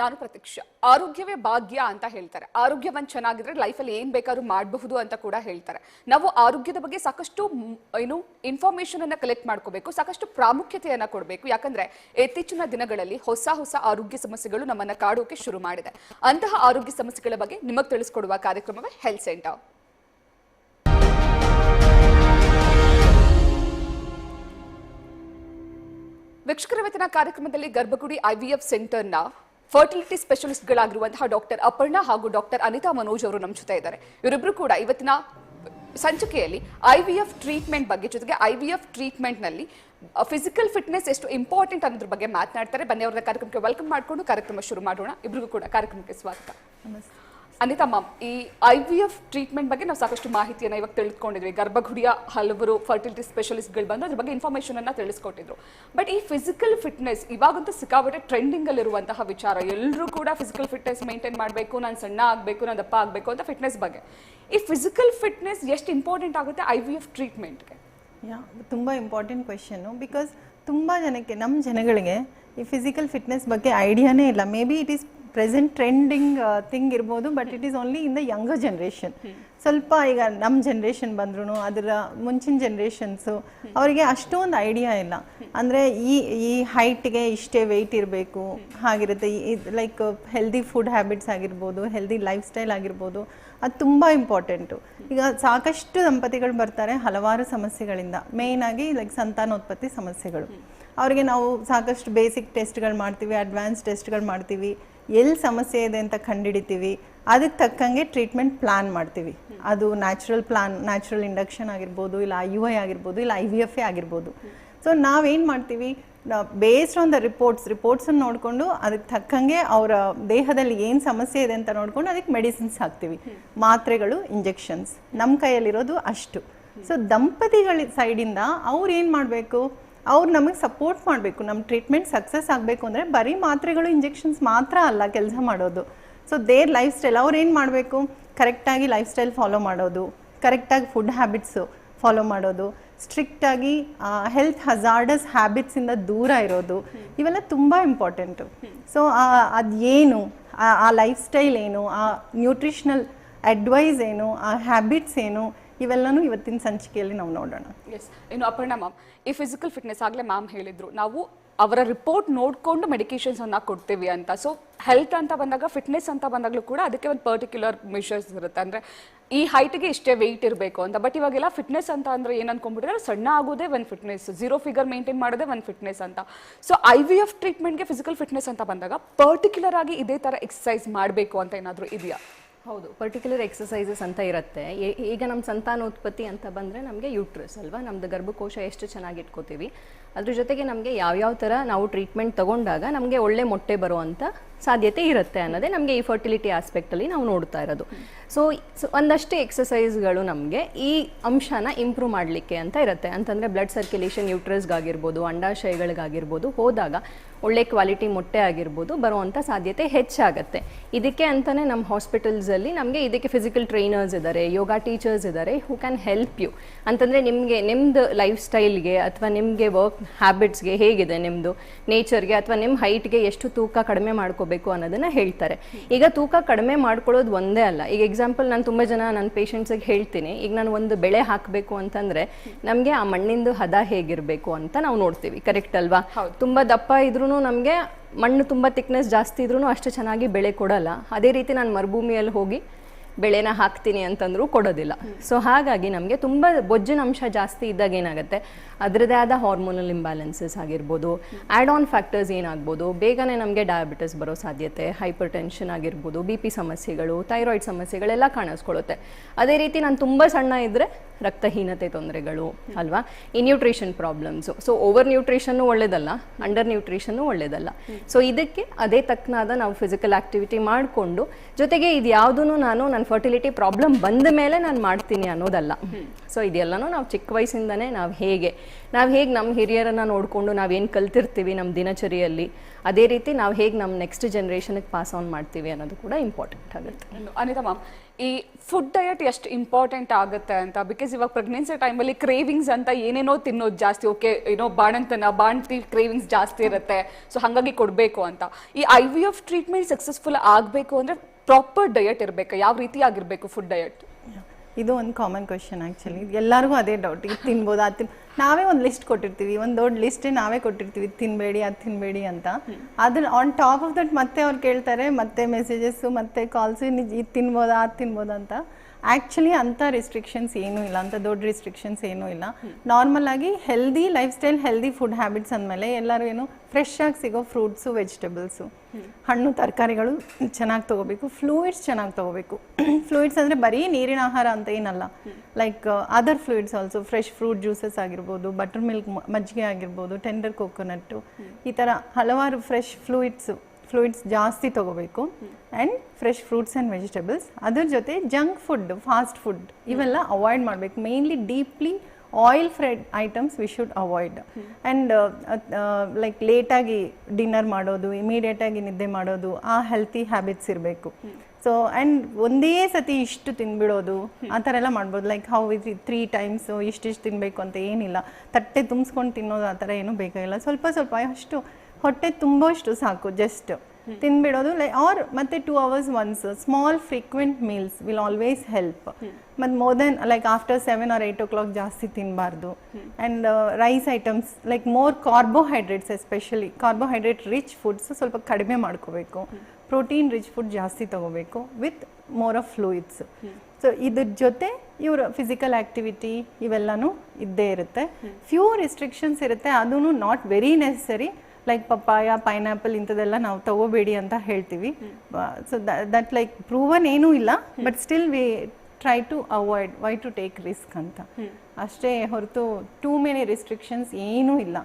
ನಾನು ಪ್ರತೀಕ್ಷಾ ಆರೋಗ್ಯವೇ ಭಾಗ್ಯ ಅಂತ ಹೇಳ್ತಾರೆ. ಆರೋಗ್ಯವಂತ ಚೆನ್ನಾಗಿದ್ರೆ ಲೈಫಲ್ಲಿ ಏನ್ ಬೇಕಾದ್ರೂ ಮಾಡಬಹುದು ಅಂತ ಕೂಡ ಹೇಳ್ತಾರೆ. ನಾವು ಆರೋಗ್ಯದ ಬಗ್ಗೆ ಸಾಕಷ್ಟು, ಏನು ಇನ್ಫಾರ್ಮೇಷನ್ ಅನ್ನ ಕಲೆಕ್ಟ್ ಮಾಡ್ಕೋಬೇಕು, ಸಾಕಷ್ಟು ಪ್ರಾಮುಖ್ಯತೆಯನ್ನ ಕೊಡಬೇಕು. ಯಾಕಂದ್ರೆ ಇತ್ತೀಚಿನ ದಿನಗಳಲ್ಲಿ ಹೊಸ ಹೊಸ ಆರೋಗ್ಯ ಸಮಸ್ಯೆಗಳು ನಮ್ಮನ್ನ ಕಾಡೋಕೆ ಶುರು ಮಾಡಿದೆ. ಅಂತಹ ಆರೋಗ್ಯ ಸಮಸ್ಯೆಗಳ ಬಗ್ಗೆ ನಿಮಗೆ ತಿಳಿಸ್ಕೊಡುವ ಕಾರ್ಯಕ್ರಮವೇ ಹೆಲ್ತ್ ಸೆಂಟರ್ ವೀಕ್ಷಕರ ವೇತನ ಕಾರ್ಯಕ್ರಮದಲ್ಲಿ ಗರ್ಭಗುಡಿ ಐವಿಎಫ್ ಸೆಂಟರ್ನ ಫರ್ಟಿಲಿಟಿ ಸ್ಪೆಷಲಿಸ್ಟ್ಗಳಾಗಿರುವಂತಹ ಡಾಕ್ಟರ್ ಅಪರ್ಣಾ ಹಾಗೂ ಡಾಕ್ಟರ್ ಅನಿತಾ ಮನೋಜ್ ಅವರು ನಮ್ಮ ಜೊತೆ ಇದ್ದಾರೆ. ಇವರಿಬ್ರು ಕೂಡ ಇವತ್ತಿನ ಸಂಚಿಕೆಯಲ್ಲಿ ಐವಿಎಫ್ ಟ್ರೀಟ್ಮೆಂಟ್ ಬಗ್ಗೆ ಜೊತೆಗೆ ಐ ವಿ ಎಫ್ ಟ್ರೀಟ್ಮೆಂಟ್ನಲ್ಲಿ ಫಿಸಿಕಲ್ ಫಿಟ್ನೆಸ್ ಎಷ್ಟು ಇಂಪಾರ್ಟೆಂಟ್ ಅನ್ನೋದ್ರ ಬಗ್ಗೆ ಮಾತನಾಡ್ತಾರೆ. ಬನ್ನಿ ಅವರ ಕಾರ್ಯಕ್ರಮಕ್ಕೆ ವೆಲ್ಕಮ್ ಮಾಡಿಕೊಂಡು ಕಾರ್ಯಕ್ರಮ ಶುರು ಮಾಡೋಣ. ಇಬ್ರಿಗೂ ಕೂಡ ಕಾರ್ಯಕ್ರಮಕ್ಕೆ ಸ್ವಾಗತ. ಅನಿತಾ ಮ್ಯಾಮ್ ಈ ಐ ವಿ ಎಫ್ ಟ್ರೀಟ್ಮೆಂಟ್ ಬಗ್ಗೆ ನಾವು ಸಾಕಷ್ಟು ಮಾಹಿತಿಯನ್ನು ಇವಾಗ ತಿಳಿದುಕೊಂಡಿದ್ವಿ. ಗರ್ಭಗುಡಿಯ ಹಲವರು ಫರ್ಟಿಲಿಟಿ ಸ್ಪೆಷಲಿಸ್ಟ್ಗಳು ಬಂದು ಅದ್ರ ಬಗ್ಗೆ ಇನ್ಫಾರ್ಮೇಷನ್ ಅನ್ನ ತಿಳಿಸ್ಕೊಟ್ಟಿದ್ರು. ಬಟ್ ಈ ಫಿಸಿಕಲ್ ಫಿಟ್ನೆಸ್ ಇವಾಗಂತೂ ಸಿಕ್ಕಾಪಟ್ಟೆ ಟ್ರೆಂಡಿಂಗ್ ಅಲ್ಲಿರುವಂತಹ ವಿಚಾರ. ಎಲ್ಲರೂ ಕೂಡ ಫಿಸಿಕಲ್ ಫಿಟ್ನೆಸ್ ಮೇಂಟೈನ್ ಮಾಡಬೇಕು ನಾನು ಸಣ್ಣ ಆಗಬೇಕು ನಾನು ದಪ್ಪ ಆಗಬೇಕು ಅಂತ ಫಿಟ್ನೆಸ್ ಬಗ್ಗೆ. ಈ ಫಿಸಿಕಲ್ ಫಿಟ್ನೆಸ್ ಎಷ್ಟು ಇಂಪಾರ್ಟೆಂಟ್ ಆಗುತ್ತೆ ಐ ವಿ ಎಫ್ ಟ್ರೀಟ್ಮೆಂಟ್ಗೆ ಯಾ ತುಂಬ ಇಂಪಾರ್ಟೆಂಟ್ ಕ್ವೆಶನ್ನು ಬಿಕಾಸ್ ತುಂಬ ಜನಕ್ಕೆ ನಮ್ಮ ಜನಗಳಿಗೆ ಈ ಫಿಸಿಕಲ್ ಫಿಟ್ನೆಸ್ ಬಗ್ಗೆ ಐಡಿಯಾನೇ ಇಲ್ಲ. Maybe it is present trending thing ಇರ್ಬೋದು but it is only in the younger generation ಸ್ವಲ್ಪ ಈಗ ನಮ್ಮ ಜನ್ರೇಷನ್ ಬಂದ್ರೂ ಅದರ ಮುಂಚಿನ ಜನ್ರೇಷನ್ಸು ಅವರಿಗೆ ಅಷ್ಟೊಂದು ಐಡಿಯಾ ಇಲ್ಲ. ಅಂದರೆ ಈ ಈ ಹೈಟ್ಗೆ ಇಷ್ಟೇ ವೆಯ್ಟ್ ಇರಬೇಕು, ಹಾಗಿರುತ್ತೆ. ಲೈಕ್ ಹೆಲ್ದಿ ಫುಡ್ ಹ್ಯಾಬಿಟ್ಸ್ ಆಗಿರ್ಬೋದು ಹೆಲ್ದಿ ಲೈಫ್ ಸ್ಟೈಲ್ ಆಗಿರ್ಬೋದು, ಅದು ತುಂಬ ಇಂಪಾರ್ಟೆಂಟು ಈಗ ಸಾಕಷ್ಟು ದಂಪತಿಗಳು ಬರ್ತಾರೆ ಹಲವಾರು ಸಮಸ್ಯೆಗಳಿಂದ. ಮೇಯ್ನಾಗಿ ಲೈಕ್ ಸಂತಾನೋತ್ಪತ್ತಿ ಸಮಸ್ಯೆಗಳು. ಅವರಿಗೆ ನಾವು ಸಾಕಷ್ಟು ಬೇಸಿಕ್ ಟೆಸ್ಟ್ಗಳು ಮಾಡ್ತೀವಿ, ಅಡ್ವಾನ್ಸ್ ಟೆಸ್ಟ್ಗಳು ಮಾಡ್ತೀವಿ. ಎಲ್ಲಿ ಸಮಸ್ಯೆ ಇದೆ ಅಂತ ಕಂಡುಹಿಡಿತೀವಿ. ಅದಕ್ಕೆ ತಕ್ಕಂಗೆ ಟ್ರೀಟ್ಮೆಂಟ್ ಪ್ಲಾನ್ ಮಾಡ್ತೀವಿ. ಅದು ನ್ಯಾಚುರಲ್ ಪ್ಲಾನ್, ನ್ಯಾಚುರಲ್ ಇಂಡಕ್ಷನ್ ಆಗಿರ್ಬೋದು, ಇಲ್ಲ ಐ ಯು ಐ ಆಗಿರ್ಬೋದು, ಇಲ್ಲ ಐ ವಿ ಎಫ್ ಎ ಆಗಿರ್ಬೋದು. ಸೊ, ನಾವೇನು ಮಾಡ್ತೀವಿ? ಬೇಸ್ಡ್ ಆನ್ ದ ರಿಪೋರ್ಟ್ಸ್ ರಿಪೋರ್ಟ್ಸನ್ನು ನೋಡಿಕೊಂಡು ಅದಕ್ಕೆ ತಕ್ಕಂಗೆ ಅವರ ದೇಹದಲ್ಲಿ ಏನು ಸಮಸ್ಯೆ ಇದೆ ಅಂತ ನೋಡ್ಕೊಂಡು ಅದಕ್ಕೆ ಮೆಡಿಸಿನ್ಸ್ ಹಾಕ್ತೀವಿ. ಮಾತ್ರೆಗಳು, ಇಂಜೆಕ್ಷನ್ಸ್. ನಮ್ಮ ಕೈಯಲ್ಲಿರೋದು ಅಷ್ಟು. ಸೊ, ದಂಪತಿಗಳ ಸೈಡಿಂದ ಅವ್ರು ಏನು ಮಾಡಬೇಕು? ಅವ್ರು ನಮಗೆ ಸಪೋರ್ಟ್ ಮಾಡಬೇಕು ನಮ್ಮ ಟ್ರೀಟ್ಮೆಂಟ್ ಸಕ್ಸಸ್ ಆಗಬೇಕು ಅಂದರೆ ಬರೀ ಮಾತ್ರೆಗಳು ಇಂಜೆಕ್ಷನ್ಸ್ ಮಾತ್ರ ಅಲ್ಲ ಕೆಲಸ ಮಾಡೋದು. ಸೊ ದೇರ್ ಲೈಫ್ ಸ್ಟೈಲ್ ಅವ್ರು ಏನು ಮಾಡಬೇಕು? ಕರೆಕ್ಟಾಗಿ ಲೈಫ್ ಸ್ಟೈಲ್ ಫಾಲೋ ಮಾಡೋದು ಕರೆಕ್ಟಾಗಿ ಫುಡ್ ಹ್ಯಾಬಿಟ್ಸು ಫಾಲೋ ಮಾಡೋದು ಸ್ಟ್ರಿಕ್ಟಾಗಿ ಹೆಲ್ತ್ ಹಜಾರ್ಡಸ್ ಹ್ಯಾಬಿಟ್ಸಿಂದ ದೂರ ಇರೋದು, ಇವೆಲ್ಲ ತುಂಬ ಇಂಪಾರ್ಟೆಂಟು ಸೊ ಅದು ಏನು ಆ- ಲೈಫ್ ಸ್ಟೈಲ್ ಏನು? ಆ ನ್ಯೂಟ್ರಿಷನಲ್ ಅಡ್ವೈಸ್ ಏನು? ಆ ಹ್ಯಾಬಿಟ್ಸ್ ಏನು? ಇವೆಲ್ಲನೂ ಇವತ್ತಿನ ಸಂಚಿಕೆಯಲ್ಲಿ ನಾವು ನೋಡೋಣ. ಎಸ್ ಇನ್ನು ಅಪರ್ಣ ಮ್ಯಾಮ್ ಈ ಫಿಸಿಕಲ್ ಫಿಟ್ನೆಸ್ ಆಗಲೇ ಮ್ಯಾಮ್ ಹೇಳಿದ್ರು, ನಾವು ಅವರ ರಿಪೋರ್ಟ್ ನೋಡಿಕೊಂಡು ಮೆಡಿಕೇಶನ್ಸ್ ಅನ್ನ ಕೊಡ್ತೀವಿ ಅಂತ. ಸೊ ಹೆಲ್ತ್ ಅಂತ ಬಂದಾಗ ಫಿಟ್ನೆಸ್ ಅಂತ ಬಂದಾಗಲೂ ಕೂಡ ಅದಕ್ಕೆ ಒಂದು ಪರ್ಟಿಕ್ಯುಲರ್ ಮೆಷರ್ಸ್ ಇರುತ್ತೆ. ಅಂದರೆ ಈ ಹೈಟ್ಗೆ ಇಷ್ಟೇ ವೆಯ್ಟ್ ಇರಬೇಕು ಅಂತ. ಬಟ್ ಇವಾಗೆಲ್ಲ ಫಿಟ್ನೆಸ್ ಅಂತ ಅಂದರೆ ಏನು ಅನ್ಕೊಂಡ್ಬಿಟ್ಟಿದ್ರೆ? ಸಣ್ಣ ಆಗೋದೇ ಒಂದು ಫಿಟ್ನೆಸ್ ಜೀರೋ ಫಿಗರ್ ಮೇಂಟೈನ್ ಮಾಡೋದೇ ಒಂದು ಫಿಟ್ನೆಸ್ ಅಂತ. ಸೊ ಐ ವಿ ಎಫ್ ಟ್ರೀಟ್ಮೆಂಟ್ಗೆ ಫಿಸಿಕಲ್ ಫಿಟ್ನೆಸ್ ಅಂತ ಬಂದಾಗ ಪರ್ಟಿಕ್ಯುಲರ್ ಆಗಿ ಇದೇ ಥರ ಎಕ್ಸಸೈಸ್ ಮಾಡಬೇಕು ಅಂತ ಏನಾದರೂ ಇದೆಯಾ? ಹೌದು ಪರ್ಟಿಕ್ಯುಲರ್ ಎಕ್ಸಸೈಸಸ್ ಅಂತ ಇರುತ್ತೆ. ಈಗ ನಮ್ಮ ಸಂತಾನೋತ್ಪತ್ತಿ ಅಂತ ಬಂದರೆ ನಮಗೆ ಯೂಟ್ರಸ್ ಅಲ್ವಾ? ನಮ್ಮದು ಗರ್ಭಕೋಶ ಎಷ್ಟು ಚೆನ್ನಾಗಿ ಇಟ್ಕೋತೀವಿ. ಅದ್ರ ಜೊತೆಗೆ ನಮಗೆ ಯಾವ್ಯಾವ ಥರ ನಾವು ಟ್ರೀಟ್ಮೆಂಟ್ ತಗೊಂಡಾಗ ನಮಗೆ ಒಳ್ಳೆ ಮೊಟ್ಟೆ ಬರುವಂಥ ಸಾಧ್ಯತೆ ಇರುತ್ತೆ ಅನ್ನೋದೇ ನಮಗೆ ಈ ಫರ್ಟಿಲಿಟಿ ಆಸ್ಪೆಕ್ಟಲ್ಲಿ ನಾವು ನೋಡ್ತಾ ಇರೋದು. ಸೊ ಒಂದಷ್ಟು ಎಕ್ಸಸೈಸ್ಗಳು ನಮಗೆ ಈ ಅಂಶನ ಇಂಪ್ರೂವ್ ಮಾಡಲಿಕ್ಕೆ ಅಂತ ಇರುತ್ತೆ. ಅಂತಂದರೆ ಬ್ಲಡ್ ಸರ್ಕ್ಯುಲೇಷನ್ ಯೂಟ್ರಸ್ಗಾಗಿರ್ಬೋದು ಅಂಡಾಶಯಗಳಿಗಾಗಿರ್ಬೋದು ಹೋದಾಗ ಒಳ್ಳೆ ಕ್ವಾಲಿಟಿ ಮೊಟ್ಟೆ ಆಗಿರ್ಬೋದು ಬರುವಂಥ ಸಾಧ್ಯತೆ ಹೆಚ್ಚಾಗತ್ತೆ. ಇದಕ್ಕೆ ಅಂತಲೇ ನಮ್ಮ ಹಾಸ್ಪಿಟಲ್ಸಲ್ಲಿ ನಮಗೆ ಇದಕ್ಕೆ ಫಿಸಿಕಲ್ ಟ್ರೈನರ್ಸ್ ಇದ್ದಾರೆ ಯೋಗ ಟೀಚರ್ಸ್ ಇದ್ದಾರೆ ಹೂ ಕ್ಯಾನ್ ಹೆಲ್ಪ್ ಯು ಅಂತಂದರೆ ನಿಮಗೆ ನಿಮ್ಮದು ಲೈಫ್ ಸ್ಟೈಲ್ಗೆ ಅಥವಾ ನಿಮಗೆ ವರ್ಕ್ ಹ್ಯಾಬಿಟ್ಸ್ಗೆ ಹೇಗಿದೆ ನಿಮ್ಮದು ನೇಚರ್ಗೆ ಅಥವಾ ನಿಮ್ಮ ಹೈಟ್ಗೆ ಎಷ್ಟು ತೂಕ ಕಡಿಮೆ ಮಾಡ್ಕೋಬೇಕು? ಅನ್ನೋದನ್ನು ಹೇಳ್ತಾರೆ. ಈಗ ತೂಕ ಕಡಿಮೆ ಮಾಡ್ಕೊಳ್ಳೋದು ಒಂದೇ ಅಲ್ಲ. ಈಗ ಎಕ್ಸಾಂಪಲ್ ನಾನು ತುಂಬ ಜನ ನನ್ನ ಪೇಷಂಟ್ಸಿಗೆ ಹೇಳ್ತೀನಿ. ಈಗ ನಾನು ಒಂದು ಬೆಳೆ ಹಾಕಬೇಕು ಅಂತಂದ್ರೆ ನಮಗೆ ಆ ಮಣ್ಣಿಂದು ಹದ ಹೇಗಿರಬೇಕು ಅಂತ ನಾವು ನೋಡ್ತೀವಿ. ಕರೆಕ್ಟ್ ಅಲ್ವಾ? ತುಂಬ ದಪ್ಪ ಇದ್ರೂ ನಮಗೆ ಮಣ್ಣು ತುಂಬ ತಿಕ್ನೆಸ್ ಜಾಸ್ತಿ ಇದ್ರೂ ಅಷ್ಟು ಚೆನ್ನಾಗಿ ಬೆಳೆ ಕೊಡಲ್ಲ. ಅದೇ ರೀತಿ ನಾನು ಮರುಭೂಮಿಯಲ್ಲಿ ಹೋಗಿ ಬೆಳೆನ ಹಾಕ್ತೀನಿ ಅಂತಂದ್ರೂ ಕೊಡೋದಿಲ್ಲ. ಸೊ ಹಾಗಾಗಿ ನಮಗೆ ತುಂಬ ಬೊಜ್ಜಿನ ಅಂಶ ಜಾಸ್ತಿ ಇದ್ದಾಗ ಏನಾಗುತ್ತೆ? ಅದರದೇ ಆದ ಹಾರ್ಮೋನಲ್ ಇಂಬ್ಯಾಲೆನ್ಸಸ್ ಆಗಿರ್ಬೋದು ಆ್ಯಡ್ ಆನ್ ಫ್ಯಾಕ್ಟರ್ಸ್ ಏನಾಗ್ಬೋದು, ಬೇಗನೆ ನಮಗೆ ಡಯಾಬಿಟಿಸ್ ಬರೋ ಸಾಧ್ಯತೆ ಹೈಪರ್ ಟೆನ್ಷನ್ ಆಗಿರ್ಬೋದು ಬಿ ಪಿ ಸಮಸ್ಯೆಗಳು ಥೈರಾಯ್ಡ್ ಸಮಸ್ಯೆಗಳೆಲ್ಲ ಕಾಣಿಸ್ಕೊಳ್ಳುತ್ತೆ. ಅದೇ ರೀತಿ ನಾನು ತುಂಬ ಸಣ್ಣ ಇದ್ದರೆ ರಕ್ತಹೀನತೆ ತೊಂದರೆಗಳು, ಅಲ್ವಾ? ಈ ನ್ಯೂಟ್ರಿಷನ್ ಪ್ರಾಬ್ಲಮ್ಸು ಸೊ ಓವರ್ ನ್ಯೂಟ್ರಿಷನ್ನು ಒಳ್ಳೇದಲ್ಲ ಅಂಡರ್ ನ್ಯೂಟ್ರಿಷನ್ನು ಒಳ್ಳೇದಲ್ಲ. ಸೊ ಇದಕ್ಕೆ ಅದೇ ತಕ್ಕನಾದ ನಾವು ಫಿಸಿಕಲ್ ಆಕ್ಟಿವಿಟಿ ಮಾಡಿಕೊಂಡು, ಜೊತೆಗೆ ಇದು ಯಾವುದೂ ನಾನು ನನ್ನ ಫರ್ಟಿಲಿಟಿ ಪ್ರಾಬ್ಲಮ್ ಬಂದ ಮೇಲೆ ನಾನು ಮಾಡ್ತೀನಿ ಅನ್ನೋದಲ್ಲ. ಸೊ ಇದೆಲ್ಲನೂ ನಾವು ಚಿಕ್ಕ ವಯಸ್ಸಿಂದನೇ ನಾವು ಹೇಗೆ. ನಾವು ಹೇಗೆ ನಮ್ಮ ಹಿರಿಯರನ್ನು ನೋಡಿಕೊಂಡು ನಾವೇನು ಕಲ್ತಿರ್ತೀವಿ ನಮ್ಮ ದಿನಚರಿಯಲ್ಲಿ, ಅದೇ ರೀತಿ ನಾವು ಹೇಗೆ ನಮ್ಮ ನೆಕ್ಸ್ಟ್ ಜನ್ರೇಷನ್ಗೆ ಪಾಸ್ ಆನ್ ಮಾಡ್ತೀವಿ ಅನ್ನೋದು ಕೂಡ ಇಂಪಾರ್ಟೆಂಟ್ ಆಗುತ್ತೆ. ಅನಿತಾ ಮ್ಯಾಮ್ ಈ ಫುಡ್ ಡಯಟ್ ಎಷ್ಟು ಇಂಪಾರ್ಟೆಂಟ್ ಆಗುತ್ತೆ ಅಂತ? ಬಿಕಾಸ್ ಇವಾಗ ಪ್ರೆಗ್ನೆನ್ಸಿ ಟೈಮಲ್ಲಿ ಕ್ರೇವಿಂಗ್ಸ್ ಅಂತ ಏನೇನೋ ತಿನ್ನೋದು ಜಾಸ್ತಿ. ಓಕೆ ಏನೋ ಬಾಣಂತನ, ಬಾಣ್ತಿ ಕ್ರೇವಿಂಗ್ಸ್ ಜಾಸ್ತಿ ಇರುತ್ತೆ. ಸೊ ಹಾಗಾಗಿ ಕೊಡಬೇಕು ಅಂತ. ಈ I V F treatment successful ಆಗಬೇಕು ಅಂದರೆ ಪ್ರಾಪರ್ ಡಯಟ್ ಇರಬೇಕು, ಯಾವ ರೀತಿ ಆಗಿರಬೇಕು ಫುಡ್ ಡಯಟ್ ಇದು ಒಂದು ಕಾಮನ್ ಕ್ವಶನ್ ಆ್ಯಕ್ಚುಲಿ ಎಲ್ಲರಿಗೂ ಅದೇ ಡೌಟ್ ಇದು ತಿನ್ಬೋದು, ಅದು ತಿನ್, ನಾವೇ ಒಂದು ಲಿಸ್ಟ್ ಕೊಟ್ಟಿರ್ತೀವಿ, ಒಂದು ದೊಡ್ಡ ಲಿಸ್ಟೇ ನಾವೇ ಕೊಟ್ಟಿರ್ತೀವಿ ಇದು ತಿನ್ನಬೇಡಿ ಅದು ತಿನ್ನಬೇಡಿ ಅಂತ. ಅದನ್ನ ಆನ್ ಟಾಪ್ ಆಫ್ ದಟ್ ಮತ್ತೆ ಅವ್ರು ಕೇಳ್ತಾರೆ, ಮತ್ತೆ ಮೆಸೇಜಸ್ಸು ಮತ್ತೆ ಕಾಲ್ಸು ಇದು ತಿನ್ಬೋದಾ, ಅದು ತಿನ್ಬೋದಾ ಅಂತ. ಆ್ಯಕ್ಚುಲಿ ಅಂಥ ರಿಸ್ಟ್ರಿಕ್ಷನ್ಸ್ ಏನೂ ಇಲ್ಲ ಅಂತ ದೊಡ್ಡ ರಿಸ್ಟ್ರಿಕ್ಷನ್ಸ್ ಏನೂ ಇಲ್ಲ. ನಾರ್ಮಲ್ ಆಗಿ healthy lifestyle healthy food habits ಅಂದಮೇಲೆ ಎಲ್ಲರೂ ಏನು ಫ್ರೆಶ್ ಆಗಿ ಸಿಗೋ ಫ್ರೂಟ್ಸು ವೆಜಿಟೇಬಲ್ಸು ಹಣ್ಣು, ತರಕಾರಿಗಳು ಚೆನ್ನಾಗಿ ತೊಗೋಬೇಕು. ಫ್ಲೂಯಿಡ್ಸ್ ಚೆನ್ನಾಗಿ ತೊಗೋಬೇಕು. ಫ್ಲೂಯಿಡ್ಸ್ ಅಂದರೆ ಬರೀ ನೀರಿನ ಆಹಾರ ಅಂತ ಏನಲ್ಲ. Like other fluids also fresh fruit juices ಆಗಿರ್ಬೋದು ಬಟರ್ ಮಿಲ್ಕ್ ಮಜ್ಜಿಗೆ ಆಗಿರ್ಬೋದು ಟೆಂಡರ್ ಕೋಕೋನಟ್ಟು ಈ ಥರ ಹಲವಾರು ಫ್ರೆಶ್ ಫ್ಲೂಯಿಡ್ಸು ಫ್ಲೂಯಿಡ್ಸ್ ಜಾಸ್ತಿ ತಗೋಬೇಕು. And fresh fruits and vegetables ಅದ್ರ ಜೊತೆ ಜಂಕ್ ಫುಡ್ ಫಾಸ್ಟ್ ಫುಡ್ ಇವೆಲ್ಲ ಅವಾಯ್ಡ್ ಮಾಡಬೇಕು. Mainly deeply oil fried items we should avoid and like ಲೇಟಾಗಿ ಡಿನ್ನರ್ ಮಾಡೋದು ಇಮಿಡಿಯೇಟಾಗಿ ನಿದ್ದೆ ಮಾಡೋದು, ಆ ಹೆಲ್ತಿ ಹ್ಯಾಬಿಟ್ಸ್ ಇರಬೇಕು. ಸೊ ಆ್ಯಂಡ್ ಒಂದೇ ಸತಿ ಇಷ್ಟು ತಿನ್ಬಿಡೋದು, ಆ ಥರ ಎಲ್ಲ ಮಾಡ್ಬೋದು. Like how we three times ಇಷ್ಟಿಷ್ಟು ತಿನ್ನಬೇಕು ಅಂತ ಏನಿಲ್ಲ. ತಟ್ಟೆ ತುಂಬಿಸ್ಕೊಂಡು ತಿನ್ನೋದು ಆ ಥರ ಏನೂ ಬೇಕಾಗಿಲ್ಲ. ಸ್ವಲ್ಪ ಸ್ವಲ್ಪ, ಅಷ್ಟು ಹೊಟ್ಟೆ ತುಂಬಷ್ಟು ಸಾಕು ಜಸ್ಟ್ ತಿನ್ಬಿಡೋದು ಲೈಕ್ ಆರ್ ಮತ್ತೆ two hours once small frequent meals will always help ಮತ್ತು more then like after seven or eight o'clock ಜಾಸ್ತಿ ತಿನ್ನಬಾರ್ದು and rice items like more carbohydrates especially carbohydrate rich foods ಸ್ವಲ್ಪ ಕಡಿಮೆ ಮಾಡ್ಕೋಬೇಕು. ಪ್ರೋಟೀನ್ ರಿಚ್ ಫುಡ್ ಜಾಸ್ತಿ ತಗೋಬೇಕು with more of fluids so ಇದ್ರ ಜೊತೆ ಇವ್ರ ಫಿಸಿಕಲ್ ಆ್ಯಕ್ಟಿವಿಟಿ ಇವೆಲ್ಲನೂ ಇದ್ದೇ ಇರುತ್ತೆ. ಫ್ಯೂ ರಿಸ್ಟ್ರಿಕ್ಷನ್ಸ್ ಇರುತ್ತೆ ಅದೂ not very necessary like papaya pineapple ಇಂಥದ್ದೆಲ್ಲ ನಾವು ತಗೋಬೇಡಿ ಅಂತ ಹೇಳ್ತೀವಿ. ಸೊ ದಟ್ ಲೈಕ್ ಪ್ರೂವನ್ ಏನೂ ಇಲ್ಲ but still we try to avoid why to take risk ಅಂತ. ಅಷ್ಟೇ ಹೊರತು ಟೂ ಮೆನಿ ರಿಸ್ಟ್ರಿಕ್ಷನ್ಸ್ ಏನೂ ಇಲ್ಲ.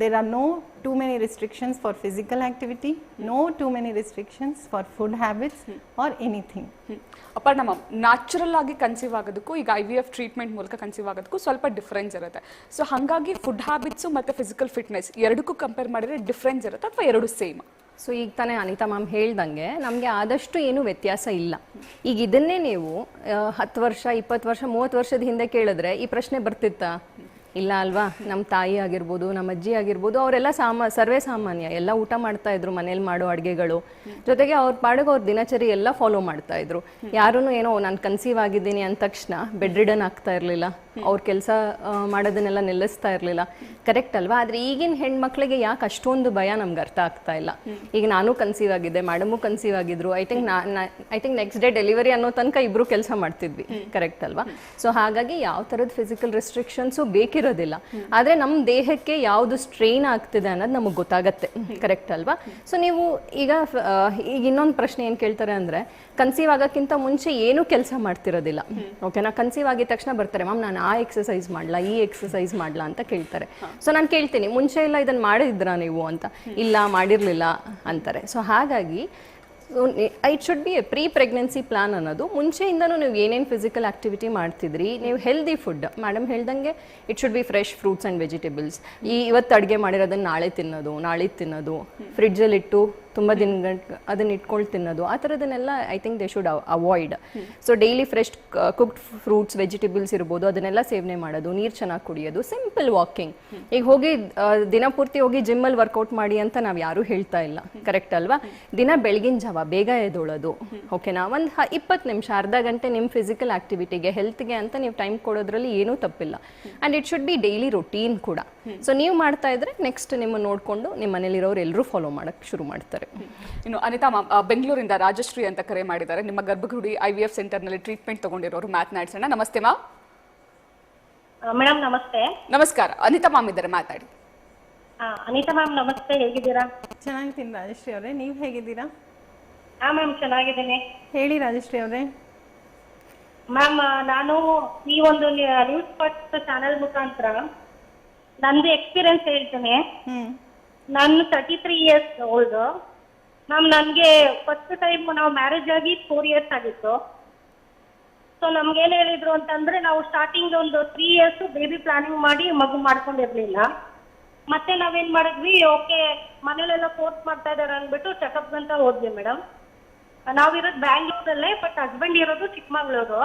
There are no too many restrictions for physical activity no too many restrictions for food habits or anything ಅಪ್ಪ ನಮ್ಮ natural ಆಗಿ conceive ಆಗೋದಕ್ಕೂ ಈಗ ಐ ವಿ ಎಫ್ ಟ್ರೀಟ್ಮೆಂಟ್ ಮೂಲಕ ಕನ್ಸೀವ್ ಆಗೋದಕ್ಕೂ ಸ್ವಲ್ಪ ಡಿಫ್ರೆನ್ಸ್ ಇರುತ್ತೆ. ಸೊ ಹಾಗಾಗಿ ಫುಡ್ ಹ್ಯಾಬಿಟ್ಸು ಮತ್ತು ಫಿಸಿಕಲ್ ಫಿಟ್ನೆಸ್ ಎರಡಕ್ಕೂ ಕಂಪೇರ್ ಮಾಡಿದರೆ ಡಿಫ್ರೆನ್ಸ್ ಇರುತ್ತೆ ಅಥವಾ ಎರಡು ಸೇಮ್ ಸೊ ಈಗ ತಾನೇ ಅನಿತಾ ಮ್ಯಾಮ್ ಹೇಳ್ದಂಗೆ ನಮಗೆ ಆದಷ್ಟು ಏನು ವ್ಯತ್ಯಾಸ ಇಲ್ಲ. ಈಗ ಇದನ್ನೇ ನೀವು ಹತ್ತು ವರ್ಷ, ಇಪ್ಪತ್ತು ವರ್ಷ, ಮೂವತ್ತು ವರ್ಷದ ಹಿಂದೆ ಕೇಳಿದ್ರೆ ಈ ಪ್ರಶ್ನೆ ಬರ್ತಿತ್ತಾ? ಇಲ್ಲ ಅಲ್ವಾ? ನಮ್ಮ ತಾಯಿ ಆಗಿರ್ಬೋದು ನಮ್ಮ ಅಜ್ಜಿ ಆಗಿರ್ಬೋದು ಅವರೆಲ್ಲ ಸಾಮಾ ಸರ್ವೇ ಸಾಮಾನ್ಯ. ಎಲ್ಲ ಊಟ ಮಾಡ್ತಾ ಇದ್ರು ಮನೇಲಿ ಮಾಡೋ ಅಡುಗೆಗಳು. ಜೊತೆಗೆ ಅವ್ರ ಪಾಡಿಗೆ ಅವ್ರ ದಿನಚರಿ ಎಲ್ಲ ಫಾಲೋ ಮಾಡ್ತಾ ಇದ್ರು. ಯಾರೂ ಏನೋ ನಾನು ಕನ್ಸೀವ್ ಆಗಿದ್ದೀನಿ ಅಂದ ತಕ್ಷಣ ಬೆಡ್ ರಿಡನ್ ಆಗ್ತಾ ಇರಲಿಲ್ಲ. ಅವ್ರ ಕೆಲಸ ಮಾಡೋದನ್ನೆಲ್ಲ ನಿಲ್ಲಿಸ್ತಾ ಇರಲಿಲ್ಲ. ಕರೆಕ್ಟ್ ಅಲ್ವಾ? ಆದರೆ ಈಗಿನ ಹೆಣ್ಮಕ್ಳಿಗೆ ಯಾಕೆ ಅಷ್ಟೊಂದು ಭಯ ನಮ್ಗೆ ಅರ್ಥ ಆಗ್ತಾ ಇಲ್ಲ. ಈಗ ನಾನು ಕನ್ಸೀವ್ ಆಗಿದ್ದೆ ಮೇಡಮು ಕನ್ಸೀವ್ ಆಗಿದ್ರು. I think I think next day delivery ಅನ್ನೋ ತನಕ ಇಬ್ರು ಕೆಲಸ ಮಾಡ್ತಿದ್ವಿ. ಕರೆಕ್ಟ್ ಅಲ್ವಾ? ಸೊ ಹಾಗಾಗಿ ಯಾವ ಥರದ ಫಿಸಿಕಲ್ ರೆಸ್ಟ್ರಿಕ್ಷನ್ಸು ಬೇಕಿರೋದಿಲ್ಲ ಆದರೆ ನಮ್ಮ ದೇಹಕ್ಕೆ ಯಾವುದು ಸ್ಟ್ರೈನ್ ಆಗ್ತಿದೆ ಅನ್ನೋದು ನಮಗೆ ಗೊತ್ತಾಗತ್ತೆ. ಕರೆಕ್ಟ್ ಅಲ್ವಾ? ಸೊ ನೀವು ಈಗ ಈಗ ಇನ್ನೊಂದು ಪ್ರಶ್ನೆ ಏನು ಕೇಳ್ತಾರೆ ಅಂದರೆ ಕನ್ಸೀವ್ ಆಗೋಕ್ಕಿಂತ ಮುಂಚೆ ಏನೂ ಕೆಲಸ ಮಾಡ್ತಿರೋದಿಲ್ಲ. ಓಕೆನಾ ಕನ್ಸೀವ್ ಆಗಿದ ತಕ್ಷಣ ಬರ್ತಾರೆ, ಮ್ಯಾಮ್, ನಾನು ಆ ಎಕ್ಸಸೈಸ್ ಮಾಡಲಾ, ಈ ಎಕ್ಸಸೈಸ್ ಮಾಡಲಾ ಅಂತ ಕೇಳ್ತಾರೆ. ಸೊ ನಾನು ಕೇಳ್ತೀನಿ, ಮುಂಚೆ ಎಲ್ಲ ಇದನ್ನು ಮಾಡಿದ್ರಾ ನೀವು ಅಂತ? ಇಲ್ಲ, ಮಾಡಿರಲಿಲ್ಲ ಅಂತಾರೆ. ಸೊ ಹಾಗಾಗಿ it should be a pre pregnancy plan ಅನ್ನೋದು. ಮುಂಚೆಯಿಂದನೂ ನೀವು ಏನೇನು ಫಿಸಿಕಲ್ ಆಕ್ಟಿವಿಟಿ ಮಾಡ್ತಿದ್ರಿ, ನೀವು ಹೆಲ್ದಿ ಫುಡ್ ಮೇಡಮ್ ಹೇಳ್ದಂಗೆ it should be fresh fruits and vegetables ಈ ಇವತ್ತು ಅಡುಗೆ ಮಾಡಿರೋದನ್ನು ನಾಳೆ ತಿನ್ನೋದು ನಾಳೆ ತಿನ್ನೋದು ಫ್ರಿಡ್ಜಲ್ಲಿ ಇಟ್ಟು ತುಂಬ ದಿನ ಅದನ್ನ ಇಟ್ಕೊಂಡು ತಿನ್ನೋದು. ಆ ಥರದನ್ನೆಲ್ಲ I think they should avoid so daily fresh cooked fruits vegetables ಇರ್ಬೋದು ಅದನ್ನೆಲ್ಲ ಸೇವನೆ ಮಾಡೋದು ನೀರು ಚೆನ್ನಾಗಿ ಕುಡಿಯೋದು ಸಿಂಪಲ್ ವಾಕಿಂಗ್ ಈಗ ಹೋಗಿ ದಿನಾ ದಿನಪೂರ್ತಿ ಹೋಗಿ ಜಿಮ್ಮಲ್ಲಿ ವರ್ಕೌಟ್ ಮಾಡಿ ಅಂತ ನಾವು ಯಾರೂ ಹೇಳ್ತಾ ಇಲ್ಲ. ಕರೆಕ್ಟ್ ಅಲ್ವಾ? ದಿನ ಬೆಳಗಿನ ಜಾವ ಬೇಗ ಎದ್ದೊಳೋದು ಓಕೆನಾ ಒಂದು ಇಪ್ಪತ್ತು ನಿಮಿಷ ಅರ್ಧ ಗಂಟೆ ನಿಮ್ಮ ಫಿಸಿಕಲ್ ಆಕ್ಟಿವಿಟಿಗೆ ಹೆಲ್ತ್ಗೆ ಅಂತ ನೀವು ಟೈಮ್ ಕೊಡೋದ್ರಲ್ಲಿ ಏನೂ ತಪ್ಪಿಲ್ಲ. And it should be daily routine ಕೂಡ. ಸೊ ನೀವು ಮಾಡ್ತಾ ಇದ್ರೆ ನೆಕ್ಸ್ಟ್ ನಿಮ್ಮ ನೋಡಿಕೊಂಡು ನಿಮ್ಮ ಮನೇಲಿರೋರು ಎಲ್ಲರೂ ಫಾಲೋ ಮಾಡೋಕ್ಕೆ ಶುರು ಮಾಡ್ತಾರೆ. ಇನ್ನು ಅನಿತಾ ಮ್ಯಾಮ್ ಬೆಂಗಳೂರಿಂದ ರಾಜಶ್ರೀ ಅಂತ ಕರೆ ಮಾಡಿದ್ದಾರೆ. ನಿಮ್ಮ ಗರ್ಭಗುಡಿ ಐ ವಿ ಎಫ್ ಸೆಂಟರ್ನಲ್ಲಿ ಟ್ರೀಟ್ಮೆಂಟ್ ತಗೊಂಡಿರೋರು ಮಾತನಾಡ್ಸೋಣ ನಮಸ್ತೆ ಮಾ. ಮೇಡಮ್ ನಮಸ್ತೆ. ನಮಸ್ಕಾರ. ಅನಿತಾ ಮ್ಯಾಮ್ ಇದ್ದಾರೆ ಮಾತಾಡಿ. ಆ, ಅನಿತಾ ಮ್ಯಾಮ್ ನಮಸ್ತೆ. ಹೇಗಿದ್ದೀರಾ? ಚೆನ್ನಾಗಿದ್ದೀನಿ ರಾಜಶ್ರೀ ಅವರೇ. ನೀವು ಹೇಗಿದ್ದೀರಾ? ಹಾ ಮ್ಯಾಮ್ ಚೆನ್ನಾಗಿದ್ದೀನಿ. ಹೇಳಿ ರಾಜಶ್ರೀ ಅವರೇ. ಮ್ಯಾಮ್ ನಾನು ಈ ಒಂದು ನ್ಯೂಸ್ ಫಸ್ಟ್ ಚಾನೆಲ್ ಮುಖಾಂತರ ನಂದು ಎಕ್ಸ್ಪೀರಿಯನ್ಸ್ ಹೇಳ್ತೀನಿ. ನಾನು thirty three years old ma'am ನನಗೆ ಫಸ್ಟ್ ಟೈಮ್ ನಾವು ಮ್ಯಾರೇಜ್ ಆಗಿ ಫೋರ್ ಇಯರ್ಸ್ ಆಗಿತ್ತು. ಸೊ ನಮ್ಗೆ ಏನ್ ಹೇಳಿದ್ರು ಅಂತಂದ್ರೆ ನಾವು ಸ್ಟಾರ್ಟಿಂಗ್ ಒಂದು ತ್ರೀ ಇಯರ್ಸ್ ಬೇಬಿ ಪ್ಲಾನಿಂಗ್ ಮಾಡಿ ಮಗು ಮಾಡ್ಕೊಂಡಿರ್ಲಿಲ್ಲ. ಮತ್ತೆ ನಾವೇನ್ ಮಾಡಿದ್ವಿ ಓಕೆ ಮನೇಲೆಲ್ಲ ಫೋರ್ಸ್ ಮಾಡ್ತಾ ಇದಾರೆ ಅಂದ್ಬಿಟ್ಟು ಚೆಕಪ್ ಅಂತ ಹೋದ್ವಿ ಮೇಡಮ್ ನಾವಿರೋದು ಬ್ಯಾಂಗ್ಳೂರಲ್ಲೇ ಬಟ್ ಹಸ್ಬೆಂಡ್ ಇರೋದು ಚಿಕ್ಕಮಗಳೂರು.